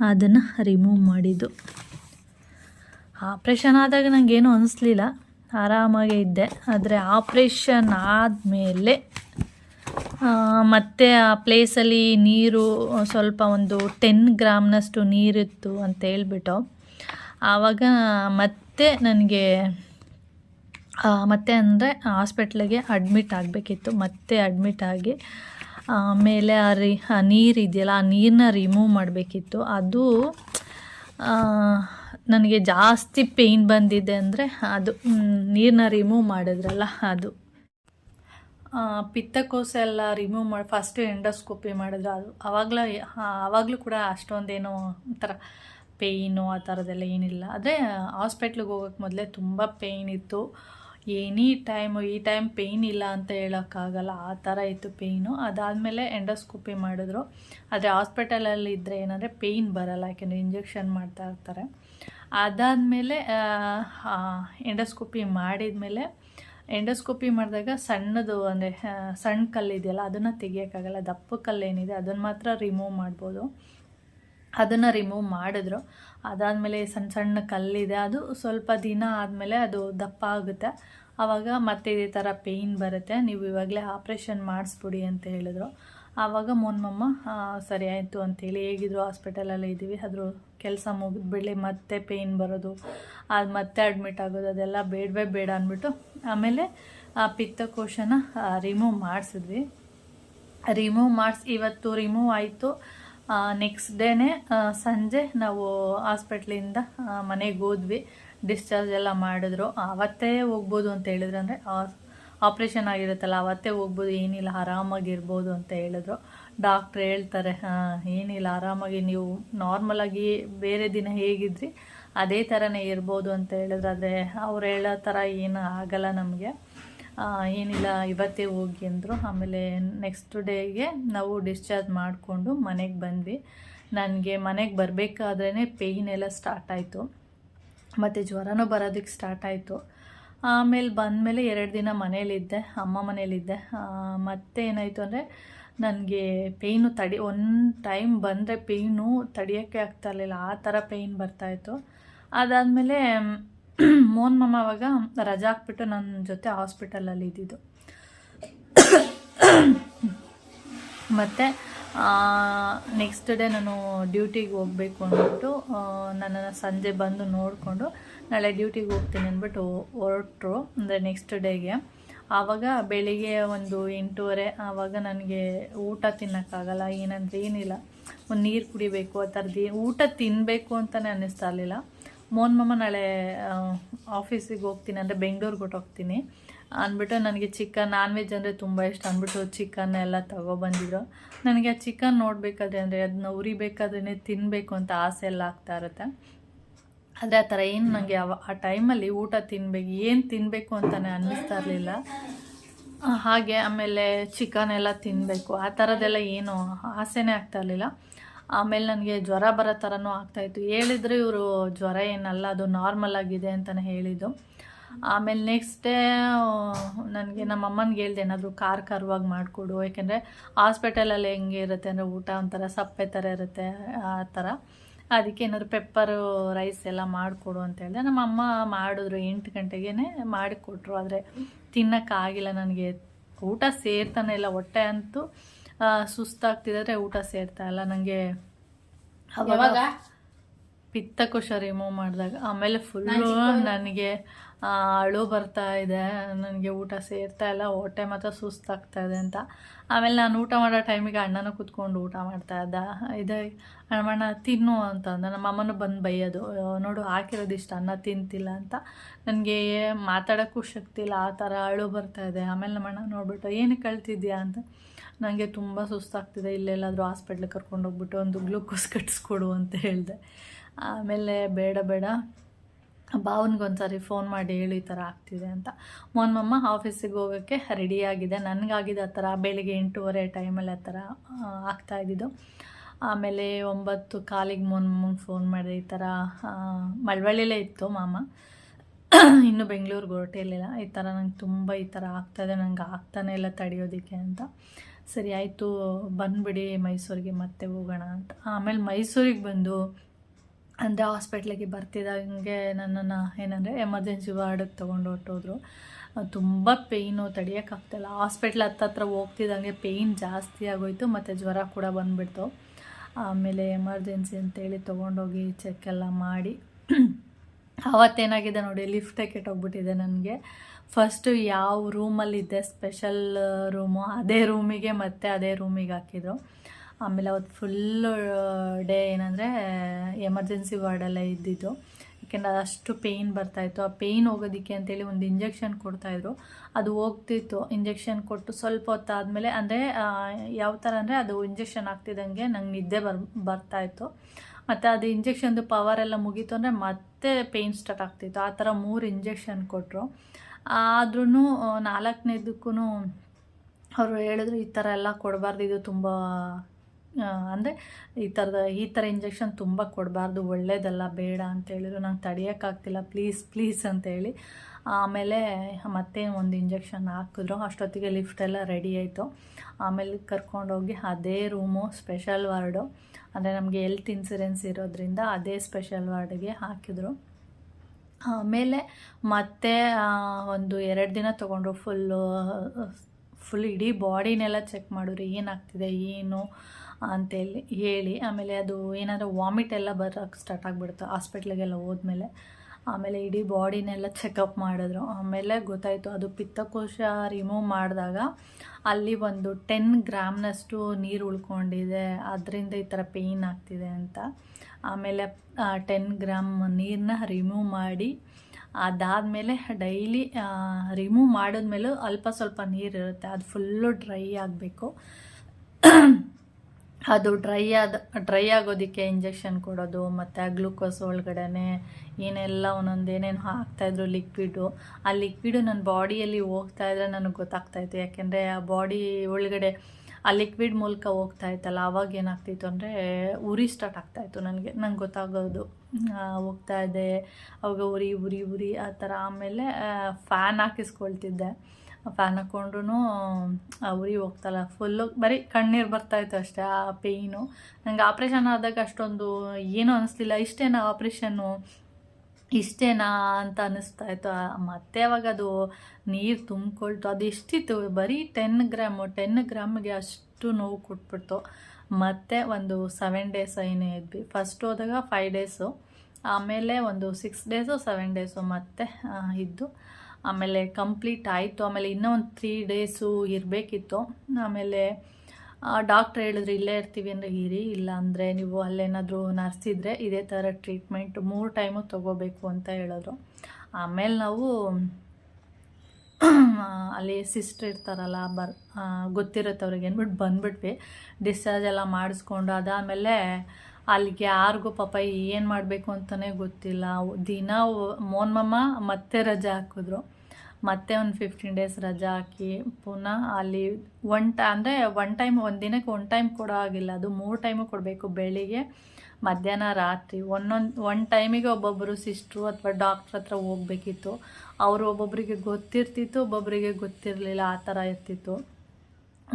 Speaker 1: ಅದನ್ನು ರಿಮೂವ್ ಮಾಡಿದ್ದು. ಆಪ್ರೇಷನ್ ಆದಾಗ ನನಗೇನು ಅನಿಸ್ಲಿಲ್ಲ. ಆರಾಮಾಗೇ ಇದ್ದೆ. ಆದರೆ ಆಪ್ರೇಷನ್ ಆದಮೇಲೆ ಮತ್ತೆ ಆ ಪ್ಲೇಸಲ್ಲಿ ನೀರು, ಸ್ವಲ್ಪ ಒಂದು ಟೆನ್ ಗ್ರಾಮ್ನಷ್ಟು ನೀರಿತ್ತು ಅಂತ ಹೇಳ್ಬಿಟ್ಟು ಆವಾಗ ಮತ್ತೆ ನನಗೆ ಮತ್ತೆ ಅಂದರೆ ಹಾಸ್ಪಿಟ್ಲಿಗೆ ಅಡ್ಮಿಟ್ ಆಗಬೇಕಿತ್ತು. ಮತ್ತೆ ಅಡ್ಮಿಟ್ ಆಗಿ ಆಮೇಲೆ ಆ ರಿ, ಆ ನೀರು ಇದೆಯಲ್ಲ, ಆ ನೀರನ್ನ ರಿಮೂವ್ ಮಾಡಬೇಕಿತ್ತು. ಅದು ನನಗೆ ಜಾಸ್ತಿ ಪೇಯ್ನ್ ಬಂದಿದೆ ಅಂದರೆ ಅದು ನೀರನ್ನ ರಿಮೂವ್ ಮಾಡಿದ್ರಲ್ಲ ಅದು. ಪಿತ್ತಕೋಸ ಎಲ್ಲ ರಿಮೂವ್ ಮಾಡಿ ಫಸ್ಟು ಎಂಡೋಸ್ಕೋಪಿ ಮಾಡಿದ್ರು ಅದು. ಆವಾಗಲೂ ಆವಾಗಲೂ ಕೂಡ ಅಷ್ಟೊಂದೇನೋ ಒಂಥರ ಪೇಯ್ನು ಆ ಥರದ್ದೆಲ್ಲ ಏನಿಲ್ಲ. ಆದರೆ ಹಾಸ್ಪಿಟ್ಲಿಗೆ ಹೋಗೋಕ್ಕೆ ಮೊದಲೇ ತುಂಬ ಪೇಯ್ನ್ ಇತ್ತು. ಎನಿ ಟೈಮು, ಈ ಟೈಮ್ ಪೇಯ್ನ್ ಇಲ್ಲ ಅಂತ ಹೇಳೋಕ್ಕಾಗಲ್ಲ. ಆ ಥರ ಇತ್ತು ಪೇಯ್ನು. ಅದಾದಮೇಲೆ ಎಂಡೋಸ್ಕೋಪಿ ಮಾಡಿದ್ರು. ಆದರೆ ಹಾಸ್ಪಿಟಲಲ್ಲಿ ಇದ್ದರೆ ಏನಂದರೆ ಪೇಯ್ನ್ ಬರಲ್ಲ, ಯಾಕೆಂದರೆ ಇಂಜೆಕ್ಷನ್ ಮಾಡ್ತಾ ಇರ್ತಾರೆ. ಅದಾದಮೇಲೆ ಎಂಡೋಸ್ಕೋಪಿ ಮಾಡಿದ ಮೇಲೆ ಎಂಡೋಸ್ಕೋಪಿ ಮಾಡಿದಾಗ ಸಣ್ಣದು ಅಂದರೆ ಸಣ್ಣ ಕಲ್ಲು ಇದೆಯಲ್ಲ, ಅದನ್ನು ತೆಗಿಯೋಕ್ಕಾಗಲ್ಲ. ದಪ್ಪ ಕಲ್ಲು ಏನಿದೆ, ಅದನ್ನು ಮಾತ್ರ ರಿಮೂವ್ ಮಾಡ್ಬೋದು. ಅದನ್ನು ರಿಮೂವ್ ಮಾಡಿದ್ರು. ಅದಾದಮೇಲೆ ಸಣ್ಣ ಸಣ್ಣ ಕಲ್ಲಿದೆ. ಅದು ಸ್ವಲ್ಪ ದಿನ ಆದಮೇಲೆ ಅದು ದಪ್ಪ ಆಗುತ್ತೆ. ಆವಾಗ ಮತ್ತೆ ಇದೇ ಥರ ಪೇಯ್ನ್ ಬರುತ್ತೆ. ನೀವು ಇವಾಗಲೇ ಆಪ್ರೇಷನ್ ಮಾಡಿಸ್ಬಿಡಿ ಅಂತ ಹೇಳಿದ್ರು. ಆವಾಗ ಮೊನ್ಮಮ್ಮ ಆ, ಸರಿ ಆಯಿತು ಅಂತೇಳಿ ಹೇಗಿದ್ರು ಹಾಸ್ಪಿಟಲಲ್ಲಿ ಇದ್ದೀವಿ. ಅದ್ರ ಕೆಲಸ ಮುಗಿದ್ಬಿಡಲಿ ಮತ್ತೆ ಪೇಯ್ನ್ ಬರೋದು. ಅದು ಮತ್ತೆ ಅಡ್ಮಿಟ್ ಆಗೋದು. ಅದೆಲ್ಲ ಬೇಡವೇ ಬೇಡ ಅಂದ್ಬಿಟ್ಟು ಆಮೇಲೆ ಆ ಪಿತ್ತಕೋಶನ ರಿಮೂವ್ ಮಾಡಿಸಿದ್ವಿ. ರಿಮೂವ್ ಮಾಡಿಸಿ ಇವತ್ತು ರಿಮೂವ್ ಆಯಿತು. ನೆಕ್ಸ್ಟ್ ಡೇನೇ ಸಂಜೆ ನಾವು ಹಾಸ್ಪಿಟ್ಲಿಂದ ಮನೆಗೆ ಹೋದ್ವಿ. ಡಿಸ್ಚಾರ್ಜ್ ಎಲ್ಲ ಮಾಡಿದ್ರು. ಅವತ್ತೇ ಹೋಗ್ಬೋದು ಅಂತ ಹೇಳಿದ್ರು. ಅಂದರೆ ಆಪ್ರೇಷನ್ ಆಗಿರುತ್ತಲ್ಲ ಅವತ್ತೇ ಹೋಗ್ಬೋದು. ಏನಿಲ್ಲ ಆರಾಮಾಗಿರ್ಬೋದು ಅಂತ ಹೇಳಿದ್ರು. ಡಾಕ್ಟ್ರ್ ಹೇಳ್ತಾರೆ "ಆ, ಏನಿಲ್ಲ ಆರಾಮಾಗಿ ನೀವು ನಾರ್ಮಲಾಗಿ ಬೇರೆ ದಿನ ಹೇಗಿದ್ರಿ ಅದೇ ಥರನೇ ಇರ್ಬೋದು ಅಂತ ಹೇಳಿದ್ರು. ಆದರೆ ಅವ್ರು ಹೇಳೋ ಥರ ಏನೂ ಆಗಲ್ಲ ನಮಗೆ. ಏನಿಲ್ಲ, ಇವತ್ತೇ ಹೋಗಿ ಅಂದರು. ಆಮೇಲೆ ನೆಕ್ಸ್ಟ್ ಡೇಗೆ ನಾವು ಡಿಸ್ಚಾರ್ಜ್ ಮಾಡಿಕೊಂಡು ಮನೆಗೆ ಬಂದ್ವಿ. ನನಗೆ ಮನೆಗೆ ಬರಬೇಕಾದ್ರೇ ಪೇಯ್ನ್ ಎಲ್ಲ ಸ್ಟಾರ್ಟ್ ಆಯಿತು. ಮತ್ತು ಜ್ವರನೂ ಬರೋದಕ್ಕೆ ಸ್ಟಾರ್ಟ್ ಆಯಿತು. ಆಮೇಲೆ ಬಂದಮೇಲೆ ಎರಡು ದಿನ ಮನೇಲಿದ್ದೆ, ಅಮ್ಮ ಮನೇಲಿದ್ದೆ. ಮತ್ತೆ ಏನಾಯಿತು ಅಂದರೆ ನನಗೆ ಪೇಯ್ನು ತಡಿ, ಒಂದು ಟೈಮ್ ಬಂದರೆ ಪೇಯ್ನು ತಡಿಯೋಕ್ಕೆ ಆಗ್ತಾ ಇರಲಿಲ್ಲ. ಆ ಥರ ಪೇಯ್ನ್ ಬರ್ತಾಯಿತ್ತು ಅದಾದಮೇಲೆ ಮೋಹನ್ ಮಾಮ ಅವಾಗ ರಜಾ ಹಾಕ್ಬಿಟ್ಟು ನನ್ನ ಜೊತೆ ಹಾಸ್ಪಿಟಲಲ್ಲಿ ಇದ್ದಿದ್ದು. ಮತ್ತು ನೆಕ್ಸ್ಟ್ ಡೇ ನಾನು ಡ್ಯೂಟಿಗೆ ಹೋಗಬೇಕು ಅಂದ್ಬಿಟ್ಟು ನನ್ನನ್ನು ಸಂಜೆ ಬಂದು ನೋಡಿಕೊಂಡು ನಾಳೆ ಡ್ಯೂಟಿಗೆ ಹೋಗ್ತೀನಿ ಅಂದ್ಬಿಟ್ಟು ಹೊರಟ್ರು, ಅಂದರೆ ನೆಕ್ಸ್ಟ್ ಡೇಗೆ ಆವಾಗ ಬೆಳಿಗ್ಗೆ ಒಂದು ಎಂಟೂವರೆ, ಆವಾಗ ನನಗೆ ಊಟ ತಿನ್ನೋಕ್ಕಾಗಲ್ಲ, ಏನಂದ್ರೆ ಏನಿಲ್ಲ. ಒಂದು ನೀರು ಕುಡಿಬೇಕು, ಆ ಥರದ್ದು ಊಟ ತಿನ್ನಬೇಕು ಅಂತಲೇ ಅನ್ನಿಸ್ತಾ ಇರಲಿಲ್ಲ. ಮೋಹನ್ ಮಾಮ ನಾಳೆ ಆಫೀಸಿಗೆ ಹೋಗ್ತೀನಿ, ಅಂದರೆ ಬೆಂಗಳೂರಿಗೆ ಹೊಟ್ಟೋಗ್ತೀನಿ ಅಂದ್ಬಿಟ್ಟು ನನಗೆ ಚಿಕನ್ ನಾನ್ ವೆಜ್ ಅಂದರೆ ತುಂಬ ಇಷ್ಟ. ಅಂದ್ಬಿಟ್ಟು ಚಿಕನ್ ಎಲ್ಲ ತಗೊಬಂದಿದ್ರು. ನನಗೆ ಆ ಚಿಕನ್ ನೋಡಬೇಕಾದ್ರೆ ಅಂದರೆ ಅದನ್ನ ಉರಿಬೇಕಾದ್ರೆ ತಿನ್ನಬೇಕು ಅಂತ ಆಸೆ ಎಲ್ಲ ಆಗ್ತಾ ಇರುತ್ತೆ. ಆದರೆ ಆ ಥರ ಏನು ನನಗೆ ಅವ, ಆ ಟೈಮಲ್ಲಿ ಊಟ ತಿನ್ನಬೇಕು ಏನು ತಿನ್ನಬೇಕು ಅಂತಲೇ ಅನ್ನಿಸ್ತಾ ಇರಲಿಲ್ಲ. ಹಾಗೆ ಆಮೇಲೆ ಚಿಕನ್ ಎಲ್ಲ ತಿನ್ನಬೇಕು ಆ ಥರದ್ದೆಲ್ಲ ಏನು ಆಸೆನೇ ಆಗ್ತಾ ಇರಲಿಲ್ಲ. ಆಮೇಲೆ ನನಗೆ ಜ್ವರ ಬರೋ ಥರನೂ ಆಗ್ತಾಯಿತ್ತು ಹೇಳಿದ್ರು ಇವರು, ಜ್ವರ ಏನಲ್ಲ, ಅದು ನಾರ್ಮಲ್ ಆಗಿದೆ ಅಂತಲೇ ಹೇಳಿದ್ದು. ಆಮೇಲೆ ನೆಕ್ಸ್ಟ್ ಡೇ ನನಗೆ ನಮ್ಮ ಅಮ್ಮನಿಗೆ ಹೇಳ್ದೆ, ಏನಾದರೂ ಖಾರ ಖಾರವಾಗಿ ಮಾಡಿಕೊಡು. ಯಾಕೆಂದರೆ ಹಾಸ್ಪಿಟಲಲ್ಲಿ ಹೆಂಗೆ ಇರುತ್ತೆ ಅಂದರೆ ಊಟ ಒಂಥರ ಸಪ್ಪೆ ಥರ ಇರುತ್ತೆ, ಆ ಥರ. ಅದಕ್ಕೆ ಏನಾದ್ರು ಪೆಪ್ಪರು ರೈಸ್ ಎಲ್ಲ ಮಾಡಿಕೊಡು ಅಂತ ಹೇಳಿದೆ. ನಮ್ಮ ಅಮ್ಮ ಮಾಡಿದ್ರು, ಎಂಟು ಗಂಟೆಗೇ ಮಾಡಿಕೊಟ್ರು. ಆದರೆ ತಿನ್ನೋಕ್ಕಾಗಿಲ್ಲ ನನಗೆ. ಊಟ ಸೇರ್ತಾನೆ ಇಲ್ಲ, ಹೊಟ್ಟೆ ಅಂತೂ ಸುಸ್ತಾಗ್ತಿದ್ರೆ ಊಟ ಸೇರ್ತಾ ಇಲ್ಲ. ನನಗೆ
Speaker 2: ಯಾವಾಗ?
Speaker 1: ಪಿತ್ತಕೋಶ ರಿಮೂವ್ ಮಾಡಿದಾಗ. ಆಮೇಲೆ ಫುಲ್ಲು ನನಗೆ ಅಳು ಬರ್ತಾ ಇದೆ. ನನಗೆ ಊಟ ಸೇರ್ತಾ ಇಲ್ಲ. ಹೊಟ್ಟೆ ಮಾತ್ರ ಸುಸ್ತಾಗ್ತಾ ಇದೆ ಅಂತ. ಆಮೇಲೆ ನಾನು ಊಟ ಮಾಡೋ ಟೈಮಿಗೆ ಅಣ್ಣನೂ ಕೂತ್ಕೊಂಡು ಊಟ ಮಾಡ್ತಾ ಇದ್ದ. ಇದೆ ಅಣ್ಣ ತಿನ್ನು ಅಂತ ಅಂದ. ನಮ್ಮ ಅಮ್ಮನೂ ಬಂದು ಬೈಯೋದು. ನೋಡು ಹಾಕಿರೋದು ಇಷ್ಟ. ಅನ್ನ ತಿಂತಿಲ್ಲ ಅಂತ. ನನಗೆ ಮಾತಾಡೋಕ್ಕೂ ಶಕ್ತಿ ಇಲ್ಲ. ಆ ಥರ ಅಳು ಬರ್ತಾ ಇದೆ. ಆಮೇಲೆ ನಮ್ಮ ಅಣ್ಣ ನೋಡ್ಬಿಟ್ಟು ಏನಕ್ಕೆ ಕಳ್ತಿದ್ಯಾ ಅಂತ. ನನಗೆ ತುಂಬ ಸುಸ್ತಾಗ್ತಿದೆ, ಇಲ್ಲೆಲ್ಲಾದರೂ ಹಾಸ್ಪಿಟ್ಲಿಗೆ ಕರ್ಕೊಂಡು ಹೋಗ್ಬಿಟ್ಟು ಒಂದು ಗ್ಲೂಕೋಸ್ ಕಟ್ಸ್ಕೊಡು ಅಂತ ಹೇಳಿದೆ. ಆಮೇಲೆ ಬೇಡ ಬೇಡ. ಭಾವನ್ಗೆ ಒಂದ್ಸರಿ ಫೋನ್ ಮಾಡಿ ಹೇಳು ಈ ಥರ ಆಗ್ತಿದೆ ಅಂತ. ಮೊನ್ನಮ್ಮ ಆಫೀಸಿಗೆ ಹೋಗೋಕ್ಕೆ ರೆಡಿಯಾಗಿದೆ ನನಗಾಗಿದೆ ಆ ಥರ, ಬೆಳಿಗ್ಗೆ ಎಂಟೂವರೆ ಟೈಮಲ್ಲಿ ಆ ಥರ ಆಗ್ತಾ ಇದ್ದಿದ್ದು. ಆಮೇಲೆ ಒಂಬತ್ತು ಕಾಲಿಗೆ ಮೋಹನ್ ಮಮ್ಮಂಗೆ ಫೋನ್ ಮಾಡಿದೆ, ಈ ಥರ ಮಳವಳ್ಳಿಲೇ ಇತ್ತು ಮಾಮ. ಇನ್ನು ಬೆಂಗಳೂರಿಗೆ ಹೊರಟಿರಲಿಲ್ಲ ಈ ಥರ ನಂಗೆ ತುಂಬ ಈ ಥರ ಆಗ್ತಾಯಿದೆ ನಂಗೆ ಆಗ್ತಾನೆ ಇಲ್ಲ ತಡೆಯೋದಕ್ಕೆ ಅಂತ. ಸರಿ ಆಯಿತು, ಬಂದುಬಿಡಿ, ಮೈಸೂರಿಗೆ ಮತ್ತೆ ಹೋಗೋಣ ಅಂತ. ಆಮೇಲೆ ಮೈಸೂರಿಗೆ ಬಂದು, ಅಂದರೆ ಹಾಸ್ಪಿಟ್ಲಿಗೆ ಬರ್ತಿದ್ದಂಗೆ ನನ್ನನ್ನು, ಏನಂದರೆ ಎಮರ್ಜೆನ್ಸಿ ವಾರ್ಡಿಗೆ ತೊಗೊಂಡು ಹೊರಟೋದ್ರು. ತುಂಬ ಪೇಯ್ನು ತಡಿಯೋಕ್ಕಾಗ್ತಿಲ್ಲ. ಹಾಸ್ಪಿಟ್ಲ್ ಹತ್ತತ್ರ ಹೋಗ್ತಿದ್ದಂಗೆ ಪೇಯ್ನ್ ಜಾಸ್ತಿ ಆಗೋಯ್ತು, ಮತ್ತು ಜ್ವರ ಕೂಡ ಬಂದುಬಿಡ್ತು. ಆಮೇಲೆ ಎಮರ್ಜೆನ್ಸಿ ಅಂತೇಳಿ ತೊಗೊಂಡೋಗಿ ಚೆಕ್ ಎಲ್ಲ ಮಾಡಿ. (clears throat) ಅವತ್ತೇನಾಗಿದೆ ನೋಡಿ, ಲಿಫ್ಟೇ ಕೆಟ್ಟೋಗ್ಬಿಟ್ಟಿದೆ ನನಗೆ. ಫಸ್ಟು ಯಾವ ರೂಮಲ್ಲಿದ್ದೆ ಸ್ಪೆಷಲ್ ರೂಮು ಅದೇ ರೂಮಿಗೆ ಮತ್ತೆ ಅದೇ ರೂಮಿಗೆ ಹಾಕಿದ್ರು. ಆಮೇಲೆ ಅವತ್ತು ಫುಲ್ಲು ಡೇ ಏನಂದರೆ ಎಮರ್ಜೆನ್ಸಿ ವಾರ್ಡಲ್ಲೇ ಇದ್ದಿದ್ದು. ಯಾಕೆಂದರೆ ಅಷ್ಟು ಪೇಯ್ನ್ ಬರ್ತಾಯಿತ್ತು ಆ ಪೇಯ್ನ್ ಹೋಗೋದಕ್ಕೆ ಅಂತೇಳಿ ಒಂದು ಇಂಜೆಕ್ಷನ್ ಕೊಡ್ತಾಯಿದ್ರು ಅದು ಹೋಗ್ತಿತ್ತು. ಇಂಜೆಕ್ಷನ್ ಕೊಟ್ಟು ಸ್ವಲ್ಪ ಹೊತ್ತಾದಮೇಲೆ, ಅಂದರೆ ಯಾವ ಥರ ಅಂದರೆ ಅದು ಇಂಜೆಕ್ಷನ್ ಆಗ್ತಿದ್ದಂಗೆ ನಂಗೆ ನಿದ್ದೆ ಬರ್ ಬರ್ತಾಯಿತ್ತು ಮತ್ತು ಅದು ಇಂಜೆಕ್ಷನ್ದು ಪವರ್ ಎಲ್ಲ ಮುಗೀತು ಅಂದರೆ ಮತ್ತೆ ಪೇಯ್ನ್ ಸ್ಟಾರ್ಟ್ ಆಗ್ತಿತ್ತು. ಆ ಥರ ಮೂರು ಇಂಜೆಕ್ಷನ್ ಕೊಟ್ಟರು ಆದ್ರೂ ನಾಲ್ಕನೇದಕ್ಕೂ ಅವರು ಹೇಳಿದ್ರು, ಈ ಥರ ಎಲ್ಲ ಕೊಡಬಾರ್ದು, ಇದು ತುಂಬ ಅಂದರೆ ಈ ಥರದ ಈ ಥರ ಇಂಜೆಕ್ಷನ್ ತುಂಬ ಕೊಡಬಾರ್ದು, ಒಳ್ಳೇದಲ್ಲ, ಬೇಡ ಅಂತ ಹೇಳಿದ್ರು. ನಂಗೆ ತಡೆಯೋಕ್ಕಾಗ್ತಿಲ್ಲ, ಪ್ಲೀಸ್ ಪ್ಲೀಸ್ ಅಂತೇಳಿ ಆಮೇಲೆ ಮತ್ತೆ ಒಂದು ಇಂಜೆಕ್ಷನ್ ಹಾಕಿದ್ರು. ಅಷ್ಟೊತ್ತಿಗೆ ಲಿಫ್ಟ್ ಎಲ್ಲ ರೆಡಿ ಆಯಿತು. ಆಮೇಲೆ ಕರ್ಕೊಂಡೋಗಿ ಅದೇ ರೂಮು, ಸ್ಪೆಷಲ್ ವಾರ್ಡು. ಅಂದರೆ ನಮಗೆ ಹೆಲ್ತ್ ಇನ್ಸೂರೆನ್ಸ್ ಇರೋದ್ರಿಂದ ಅದೇ ಸ್ಪೆಷಲ್ ವಾರ್ಡ್ಗೆ ಹಾಕಿದ್ರು. ಆಮೇಲೆ ಮತ್ತೆ ಒಂದು ಎರಡು ದಿನ ತೊಗೊಂಡ್ರು ಫುಲ್ಲು ಫುಲ್ ಇಡೀ ಬಾಡಿನೆಲ್ಲ ಚೆಕ್ ಮಾಡಿದ್ರು, ಏನಾಗ್ತಿದೆ, ಏನು ಅಂತೇಳಿ ಹೇಳಿ ಆಮೇಲೆ ಅದು ಏನಾದರೂ ವಾಮಿಟ್ ಎಲ್ಲ ಬರೋಕ್ಕೆ ಸ್ಟಾರ್ಟ್ ಆಗಿಬಿಡ್ತು ಹಾಸ್ಪಿಟ್ಲಿಗೆಲ್ಲ ಹೋದ್ಮೇಲೆ. ಆಮೇಲೆ ಇಡೀ ಬಾಡಿನೆಲ್ಲ ಚೆಕಪ್ ಮಾಡಿದ್ರು. ಆಮೇಲೆ ಗೊತ್ತಾಯಿತು ಅದು ಪಿತ್ತಕೋಶ ರಿಮೂವ್ ಮಾಡಿದಾಗ ಅಲ್ಲಿ ಒಂದು ಟೆನ್ ಗ್ರಾಮ್ನಷ್ಟು ನೀರು ಉಳ್ಕೊಂಡಿದೆ. ಅದರಿಂದ ಈ ಥರ ಪೇಯ್ನ್ ಆಗ್ತಿದೆ ಅಂತ. ಆಮೇಲೆ ಟೆನ್ ಗ್ರಾಮ್ ನೀರನ್ನ ರಿಮೂವ್ ಮಾಡಿ, ಅದಾದಮೇಲೆ ಡೈಲಿ ರಿಮೂವ್ ಮಾಡಿದ್ಮೇಲೂ ಅಲ್ಪ ಸ್ವಲ್ಪ ನೀರು ಇರುತ್ತೆ ಅದು ಫುಲ್ಲು ಡ್ರೈ ಆಗಬೇಕು. ಅದು ಡ್ರೈ ಆದ, ಡ್ರೈ ಆಗೋದಕ್ಕೆ ಇಂಜೆಕ್ಷನ್ ಕೊಡೋದು, ಮತ್ತು ಗ್ಲೂಕೋಸ್ ಒಳಗಡೆನೆ ಏನೆಲ್ಲ ಒಂದೊಂದು ಏನೇನು ಹಾಕ್ತಾಯಿದ್ರು ಲಿಕ್ವಿಡು ಆ ಲಿಕ್ವಿಡು ನನ್ನ ಬಾಡಿಯಲ್ಲಿ ಹೋಗ್ತಾ ಇದ್ರೆ ನನಗೆ ಗೊತ್ತಾಗ್ತಾಯಿತ್ತು ಯಾಕೆಂದರೆ ಆ ಬಾಡಿ ಒಳಗಡೆ, ಆ ಲಿಕ್ವಿಡ್ ಮೂಲಕ ಹೋಗ್ತಾ ಇತ್ತಲ್ಲ ಆವಾಗ ಏನಾಗ್ತಿತ್ತು ಅಂದರೆ ಉರಿ ಸ್ಟಾರ್ಟ್ ಆಗ್ತಾಯಿತ್ತು ನನಗೆ. ನಂಗೆ ಗೊತ್ತಾಗೋದು. ಹೋಗ್ತಾ ಇದೆ ಅವಾಗ ಉರಿ ಉರಿ ಉರಿ, ಆ ಥರ. ಆಮೇಲೆ ಫ್ಯಾನ್ ಹಾಕಿಸ್ಕೊಳ್ತಿದ್ದೆ. ಫ್ಯಾನ್ ಹಾಕ್ಕೊಂಡ್ರು ಉರಿ ಹೋಗ್ತಲ್ಲ ಫುಲ್ಲು ಬರೀ ಕಣ್ಣೀರು ಬರ್ತಾಯಿತ್ತು ಅಷ್ಟೇ, ಆ ಪೇಯ್ನು ನನಗೆ ಆಪ್ರೇಷನ್ ಆದಾಗ ಅಷ್ಟೊಂದು ಏನೂ ಅನಿಸ್ಲಿಲ್ಲ. ಇಷ್ಟೇನಾ ಆಪ್ರೇಷನ್ನು ಇಷ್ಟೇನಾ ಅಂತ ಅನ್ನಿಸ್ತಾ ಇತ್ತು. ಮತ್ತೆ ಅವಾಗ ಅದು ನೀರು ತುಂಬಿಕೊಳ್ತು. ಅದು ಎಷ್ಟಿತ್ತು? ಬರೀ ಟೆನ್ ಗ್ರಾಮು ಟೆನ್ ಗ್ರಾಮ್ಗೆ ಅಷ್ಟು ನೋವು ಕೊಟ್ಬಿಡ್ತು. ಮತ್ತೆ ಒಂದು ಸೆವೆನ್ ಡೇಸ್ ಏನೇ ಇದ್ವಿ. ಫಸ್ಟ್ ಹೋದಾಗ ಫೈವ್ ಡೇಸು ಆಮೇಲೆ ಒಂದು ಸಿಕ್ಸ್ ಡೇಸು ಸೆವೆನ್ ಡೇಸು ಮತ್ತೆ ಇದ್ದು. ಆಮೇಲೆ ಕಂಪ್ಲೀಟ್ ಆಯಿತು. ಆಮೇಲೆ ಇನ್ನೂ ಒಂದು ತ್ರೀ ಡೇಸು ಇರಬೇಕಿತ್ತು. ಆಮೇಲೆ ಡಾಕ್ಟ್ರ್ ಹೇಳಿದ್ರು ಇಲ್ಲೇ ಇರ್ತೀವಿ ಅಂದರೆ ಇರಿ ಇಲ್ಲ ಅಂದರೆ ನೀವು ಅಲ್ಲೇನಾದರೂ ನರ್ಸಿದ್ರೆ ಇದೇ ಥರ ಟ್ರೀಟ್ಮೆಂಟ್ ಮೂರು ಟೈಮು ತೊಗೋಬೇಕು ಅಂತ ಹೇಳಿದ್ರು. ಆಮೇಲೆ ನಾವು ಅಲ್ಲಿ ಸಿಸ್ಟರ್ ಇರ್ತಾರಲ್ಲ, ಬರ್ ಗೊತ್ತಿರುತ್ತೆ ಅವ್ರಿಗೆ ಅಂದ್ಬಿಟ್ಟು ಬಂದ್ಬಿಟ್ವಿ. ಡಿಸ್ಚಾರ್ಜ್ ಎಲ್ಲ ಮಾಡಿಸ್ಕೊಂಡು ಅದಾದಮೇಲೆ ಅಲ್ಲಿಗೆ ಯಾರಿಗೂ ಪಾಪ ಏನು ಮಾಡಬೇಕು ಅಂತಲೇ ಗೊತ್ತಿಲ್ಲ. ದಿನ ಮೋನ್ಮಮ್ಮ ಮತ್ತೆ ರಜೆ ಹಾಕಿದ್ರು. ಮತ್ತೆ ಒಂದು ಫಿಫ್ಟೀನ್ ಡೇಸ್ ರಜಾ ಹಾಕಿ ಪುನಃ ಅಲ್ಲಿ ಒನ್ ಟ ಅಂದರೆ ಒನ್ ಟೈಮ್ ಒಂದು ದಿನಕ್ಕೆ ಒನ್ ಟೈಮ್ ಕೊಡೋ ಆಗಿಲ್ಲ. ಅದು ಮೂರು ಟೈಮು ಕೊಡಬೇಕು ಬೆಳಿಗ್ಗೆ, ಮಧ್ಯಾಹ್ನ, ರಾತ್ರಿ. ಒಂದೊಂದು ಒನ್ ಟೈಮಿಗೆ ಒಬ್ಬೊಬ್ಬರು ಸಿಸ್ಟ್ರು ಅಥವಾ ಡಾಕ್ಟ್ರ್ ಹತ್ರ ಹೋಗ್ಬೇಕಿತ್ತು. ಅವರು ಒಬ್ಬೊಬ್ಬರಿಗೆ ಗೊತ್ತಿರ್ತಿತ್ತು ಒಬ್ಬೊಬ್ಬರಿಗೆ ಗೊತ್ತಿರಲಿಲ್ಲ. ಆ ಥರ ಇರ್ತಿತ್ತು.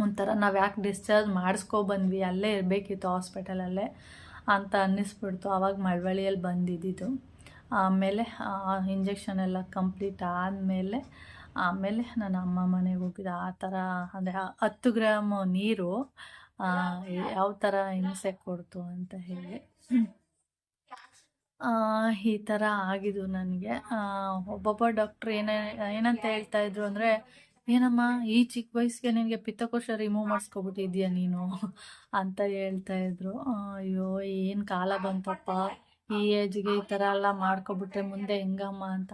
Speaker 1: ಒಂಥರ ನಾವು ಯಾಕೆ ಡಿಸ್ಚಾರ್ಜ್ ಮಾಡಿಸ್ಕೊ ಬಂದ್ವಿ. ಅಲ್ಲೇ ಇರಬೇಕಿತ್ತು ಹಾಸ್ಪಿಟಲಲ್ಲೇ ಅಂತ ಅನ್ನಿಸ್ಬಿಡ್ತು. ಆವಾಗ ಮಳವಳ್ಳಿಯಲ್ಲಿ ಬಂದಿದ್ದಿದ್ದು. ಆಮೇಲೆ ಇಂಜೆಕ್ಷನ್ ಎಲ್ಲ ಕಂಪ್ಲೀಟ್ ಆದಮೇಲೆ, ಆಮೇಲೆ ನನ್ನ ಅಮ್ಮ ಮನೆಗೆ ಹೋಗಿದ್ದೆ. ಆ ಥರ, ಅಂದರೆ ಹತ್ತು ಗ್ರಾಮ್ ನೀರು ಯಾವ ಥರ ಹಿಂಸೆ ಕೊಡ್ತು ಅಂತ ಹೇಳಿ. ಈ ಥರ ಆಗಿದ್ದು ನನಗೆ. ಒಬ್ಬೊಬ್ಬ ಡಾಕ್ಟ್ರ್ ಏನೇ, ಏನಂತ ಹೇಳ್ತಾ ಇದ್ರು ಅಂದರೆ ಏನಮ್ಮ, ಈ ಚಿಕ್ಕ ವಯಸ್ಸಿಗೆ ನಿನಗೆ ಪಿತ್ತಕೋಶ ರಿಮೂವ್ ಮಾಡಿಸ್ಕೊಬಿಟ್ಟಿದ್ಯಾ ನೀನು? (laughs) ಅಂತ ಹೇಳ್ತಾ ಇದ್ರು. ಅಯ್ಯೋ, ಏನು ಕಾಲ ಬಂತಪ್ಪ. ಈ ಏಜ್ಗೆ ಈ ಥರ ಎಲ್ಲ ಮಾಡ್ಕೊಬಿಟ್ರೆ ಮುಂದೆ ಹೆಂಗಮ್ಮ ಅಂತ.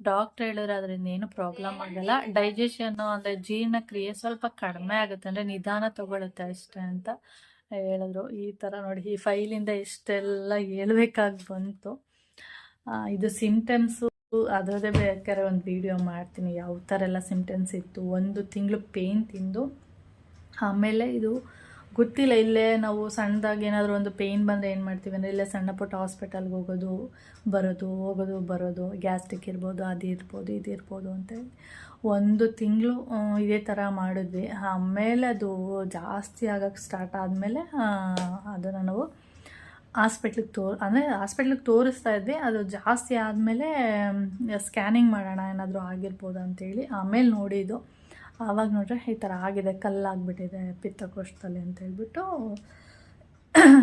Speaker 1: ಡಾಕ್ಟ್ರ್ ಹೇಳಿದ್ರೆ ಅದರಿಂದ ಏನು ಪ್ರಾಬ್ಲಮ್ ಆಗಲ್ಲ. ಡೈಜೆಷನ್ನು ಅಂದರೆ ಜೀರ್ಣಕ್ರಿಯೆ ಸ್ವಲ್ಪ ಕಡಿಮೆ ಆಗುತ್ತೆ. ಅಂದರೆ ನಿಧಾನ ತಗೊಳುತ್ತೆ ಅಷ್ಟೇ ಅಂತ ಹೇಳಿದ್ರು. ಈ ಥರ ನೋಡಿ, ಈ ಫೈಲಿಂದ ಎಷ್ಟೆಲ್ಲ ಹೇಳ್ಬೇಕಾಗಿ ಬಂತು. ಇದು ಸಿಮ್ಟಮ್ಸು ಅದರದ್ದೇ ಬೇಕಾದ್ರೆ ಒಂದು ವಿಡಿಯೋ ಮಾಡ್ತೀನಿ. ಯಾವ ಥರ ಎಲ್ಲ ಸಿಮ್ಟಮ್ಸ್ ಇತ್ತು, ಒಂದು ತಿಂಗಳು ಪೇಯ್ನ್ ತಿಂದು, ಆಮೇಲೆ ಇದು ಗೊತ್ತಿಲ್ಲ, ಇಲ್ಲೇ ನಾವು ಸಣ್ಣದಾಗಿ ಏನಾದರೂ ಒಂದು ಪೇಯ್ನ್ ಬಂದರೆ ಏನು ಮಾಡ್ತೀವಿ ಅಂದರೆ, ಇಲ್ಲೇ ಸಣ್ಣ ಪುಟ್ಟ ಹಾಸ್ಪಿಟಲ್ಗೆ ಹೋಗೋದು, ಬರೋದು ಹೋಗೋದು, ಬರೋದು ಗ್ಯಾಸ್ಟ್ರಿಕ್ ಇರ್ಬೋದು, ಅದು ಇರ್ಬೋದು, ಇದು ಇರ್ಬೋದು ಅಂತೇಳಿ ಒಂದು ತಿಂಗಳು ಇದೇ ಥರ ಮಾಡಿದ್ವಿ. ಆಮೇಲೆ ಅದು ಜಾಸ್ತಿ ಆಗೋಕ್ಕೆ ಸ್ಟಾರ್ಟ್ ಆದಮೇಲೆ ಅದನ್ನು ನಾವು ಹಾಸ್ಪಿಟ್ಲಿಗೆ ತೋರ್, ಅಂದರೆ ಹಾಸ್ಪಿಟ್ಲಿಗೆ ತೋರಿಸ್ತಾ ಇದ್ವಿ ಅದು ಜಾಸ್ತಿ ಆದಮೇಲೆ ಸ್ಕ್ಯಾನಿಂಗ್ ಮಾಡೋಣ ಏನಾದರೂ ಆಗಿರ್ಬೋದು ಅಂತೇಳಿ, ಆಮೇಲೆ ನೋಡಿದ್ದು. ಆವಾಗ ನೋಡ್ರೆ ಈ ಥರ ಆಗಿದೆ, ಕಲ್ಲಾಗಿಬಿಟ್ಟಿದೆ ಪಿತ್ತಕೋಶದಲ್ಲಿ ಅಂತ ಹೇಳ್ಬಿಟ್ಟು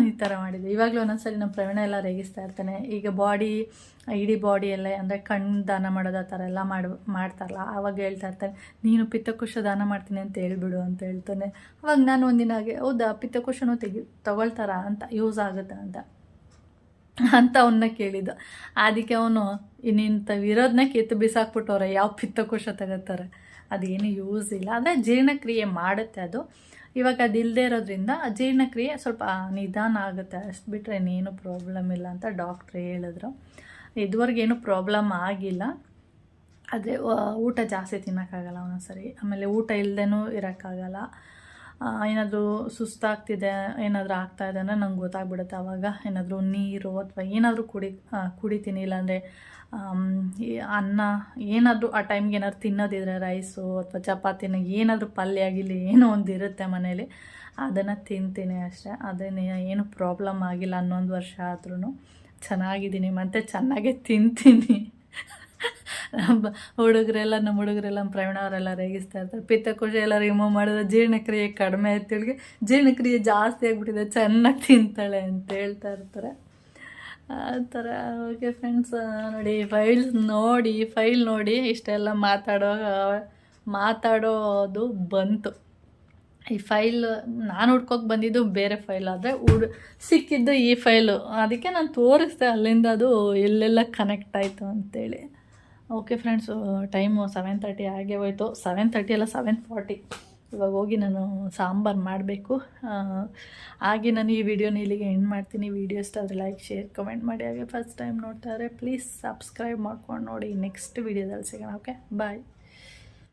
Speaker 1: ಈ ಥರ ಮಾಡಿದ್ದೆ ಇವಾಗಲೂ ಒಂದೊಂದ್ಸರಿ ನಮ್ಮ ಪ್ರವೀಣ ಎಲ್ಲ ರೇಗಿಸ್ತಾ ಇರ್ತಾನೆ. ಈಗ ಬಾಡಿ ಇಡೀ ಬಾಡಿ ಎಲ್ಲ ಅಂದರೆ ಕಣ್ಣು ದಾನ ಮಾಡೋದು ಆ ಥರ ಎಲ್ಲ ಮಾಡಿ, ಮಾಡ್ತಾರಲ್ಲ ಆವಾಗ ಹೇಳ್ತಾ ಇರ್ತಾನೆ, ನೀನು ಪಿತ್ತಕೋಶ ದಾನ ಮಾಡ್ತೀನಿ ಅಂತ ಹೇಳ್ಬಿಡು ಅಂತ ಹೇಳ್ತಾನೆ. ಅವಾಗ ನಾನು ಒಂದಿನ ಹಾಗೆ, ಹೌದಾ, ಪಿತ್ತಕೋಶನೂ ತೆಗಿ, ತಗೊಳ್ತಾರ ಅಂತ, ಯೂಸ್ ಆಗುತ್ತಾ ಅಂತ. ಅಂತ ಅವನ್ನ ಕೇಳಿದ ಅದಕ್ಕೆ ಅವನು ಇನ್ನಿಂಥವಿರೋದನ್ನ ಕಿತ್ತು ಬಿಸಾಕ್ಬಿಟ್ಟವ್ರೆ, ಯಾವ ಪಿತ್ತಕೋಶ ತಗೋತಾರೆ ಅದೇನು ಯೂಸ್ ಇಲ್ಲ. ಅಂದರೆ ಜೀರ್ಣಕ್ರಿಯೆ ಮಾಡುತ್ತೆ ಅದು. ಇವಾಗ ಅದು ಇಲ್ಲದೆ ಇರೋದ್ರಿಂದ ಜೀರ್ಣಕ್ರಿಯೆ ಸ್ವಲ್ಪ ನಿಧಾನ ಆಗುತ್ತೆ. ಅಷ್ಟು ಬಿಟ್ಟರೆ ಇನ್ನೇನು ಪ್ರಾಬ್ಲಮ್ ಇಲ್ಲ ಅಂತ ಡಾಕ್ಟ್ರ್ ಹೇಳಿದ್ರು. ಇದುವರೆಗೇನು ಪ್ರಾಬ್ಲಮ್ ಆಗಿಲ್ಲ. ಆದರೆ ಊಟ ಜಾಸ್ತಿ ತಿನ್ನೋಕ್ಕಾಗಲ್ಲ ಒಂದೊಂದ್ಸರಿ. ಆಮೇಲೆ ಊಟ ಇಲ್ಲದೇನೂ ಇರೋಕ್ಕಾಗಲ್ಲ. ಏನಾದರೂ ಸುಸ್ತಾಗ್ತಿದೆ, ಏನಾದರೂ ಆಗ್ತಾಯಿದೆ ಅಂದರೆ ನಂಗೆ ಗೊತ್ತಾಗ್ಬಿಡುತ್ತೆ. ಆವಾಗ ಏನಾದರೂ ನೀರು ಅಥವಾ ಏನಾದರೂ ಕುಡಿ ಕುಡಿತೀನಿ. ಇಲ್ಲಾಂದರೆ ಅನ್ನ ಏನಾದರೂ ಆ ಟೈಮ್ಗೆ ಏನಾದ್ರು ತಿನ್ನೋದಿದ್ರೆ ರೈಸು ಅಥವಾ ಚಪಾತಿನ ಏನಾದರೂ ಪಲ್ಯ ಆಗಿರಲಿ, ಏನೋ ಒಂದು ಇರುತ್ತೆ ಮನೇಲಿ, ಅದನ್ನು ತಿಂತೀನಿ ಅಷ್ಟೇ. ಅದೇನು ಏನು ಪ್ರಾಬ್ಲಮ್ ಆಗಿಲ್ಲ, ಹನ್ನೊಂದು ವರ್ಷ ಆದ್ರೂ ಚೆನ್ನಾಗಿದ್ದೀನಿ, ಮತ್ತು ಚೆನ್ನಾಗೇ ತಿಂತೀನಿ. ಹುಡುಗರೆಲ್ಲ ನಮ್ಮ ಹುಡುಗರೆಲ್ಲ ನಮ್ಮ ಪ್ರವೀಣ ಅವರೆಲ್ಲ ರೇಗಿಸ್ತಾ ಇರ್ತಾರೆ. ಪಿತ್ತಕೋಶ ಎಲ್ಲ ರಿಮೂವ್ ಮಾಡಿದ್ರೆ ಜೀರ್ಣಕ್ರಿಯೆ ಕಡಿಮೆ ಆಯ್ತು. ಜೀರ್ಣಕ್ರಿಯೆ ಜಾಸ್ತಿ ಆಗಿಬಿಟ್ಟಿದೆ, ಚೆನ್ನಾಗಿ ತಿಂತಾಳೆ ಅಂತ ಹೇಳ್ತಾ ಇರ್ತಾರೆ. ಆ ಥರ ಓಕೆ ಫ್ರೆಂಡ್ಸ್ ನೋಡಿ ಫೈಲ್ ನೋಡಿ ಫೈಲ್ ನೋಡಿ ಇಷ್ಟೆಲ್ಲ ಮಾತಾಡೋ, ಮಾತಾಡೋದು ಬಂತು. ಈ ಫೈಲ್ ನಾನು ಹುಡ್ಕೋಕೆ ಬಂದಿದ್ದು ಬೇರೆ ಫೈಲ್ ಆದರೆ ಹುಡ್ ಸಿಕ್ಕಿದ್ದು ಈ ಫೈಲು ಅದಕ್ಕೆ ನಾನು ತೋರಿಸ್ದೆ ಅಲ್ಲಿಂದ ಅದು ಎಲ್ಲೆಲ್ಲ ಕನೆಕ್ಟ್ ಆಯಿತು ಅಂತೇಳಿ. Okay friends time seven thirty ಆಗೇ ಹೋಯ್ತು. ಸೆವೆನ್ ತರ್ಟಿ ಅಲ್ಲ ಸೆವೆನ್ ಫಾರ್ಟಿ ಇವಾಗ ಹೋಗಿ ನಾನು ಸಾಂಬಾರು ಮಾಡಬೇಕು. ಹಾಗೆ ನಾನು ಈ ವಿಡಿಯೋನ ಇಲ್ಲಿಗೆ ಎಂಡ್ ಮಾಡ್ತೀನಿ. ವಿಡಿಯೋ ಆದರೆ ಲೈಕ್ ಶೇರ್ ಕಮೆಂಟ್ ಮಾಡಿ. ಹಾಗೆ ಫಸ್ಟ್ ಟೈಮ್ ನೋಡ್ತಾ ಇದ್ರೆ ಪ್ಲೀಸ್ ಸಬ್ಸ್ಕ್ರೈಬ್ ಮಾಡ್ಕೊಂಡು ನೋಡಿ. ನೆಕ್ಸ್ಟ್ ವಿಡಿಯೋದಲ್ಲಿ ಸಿಗೋಣ ಓಕೆ ಬಾಯ್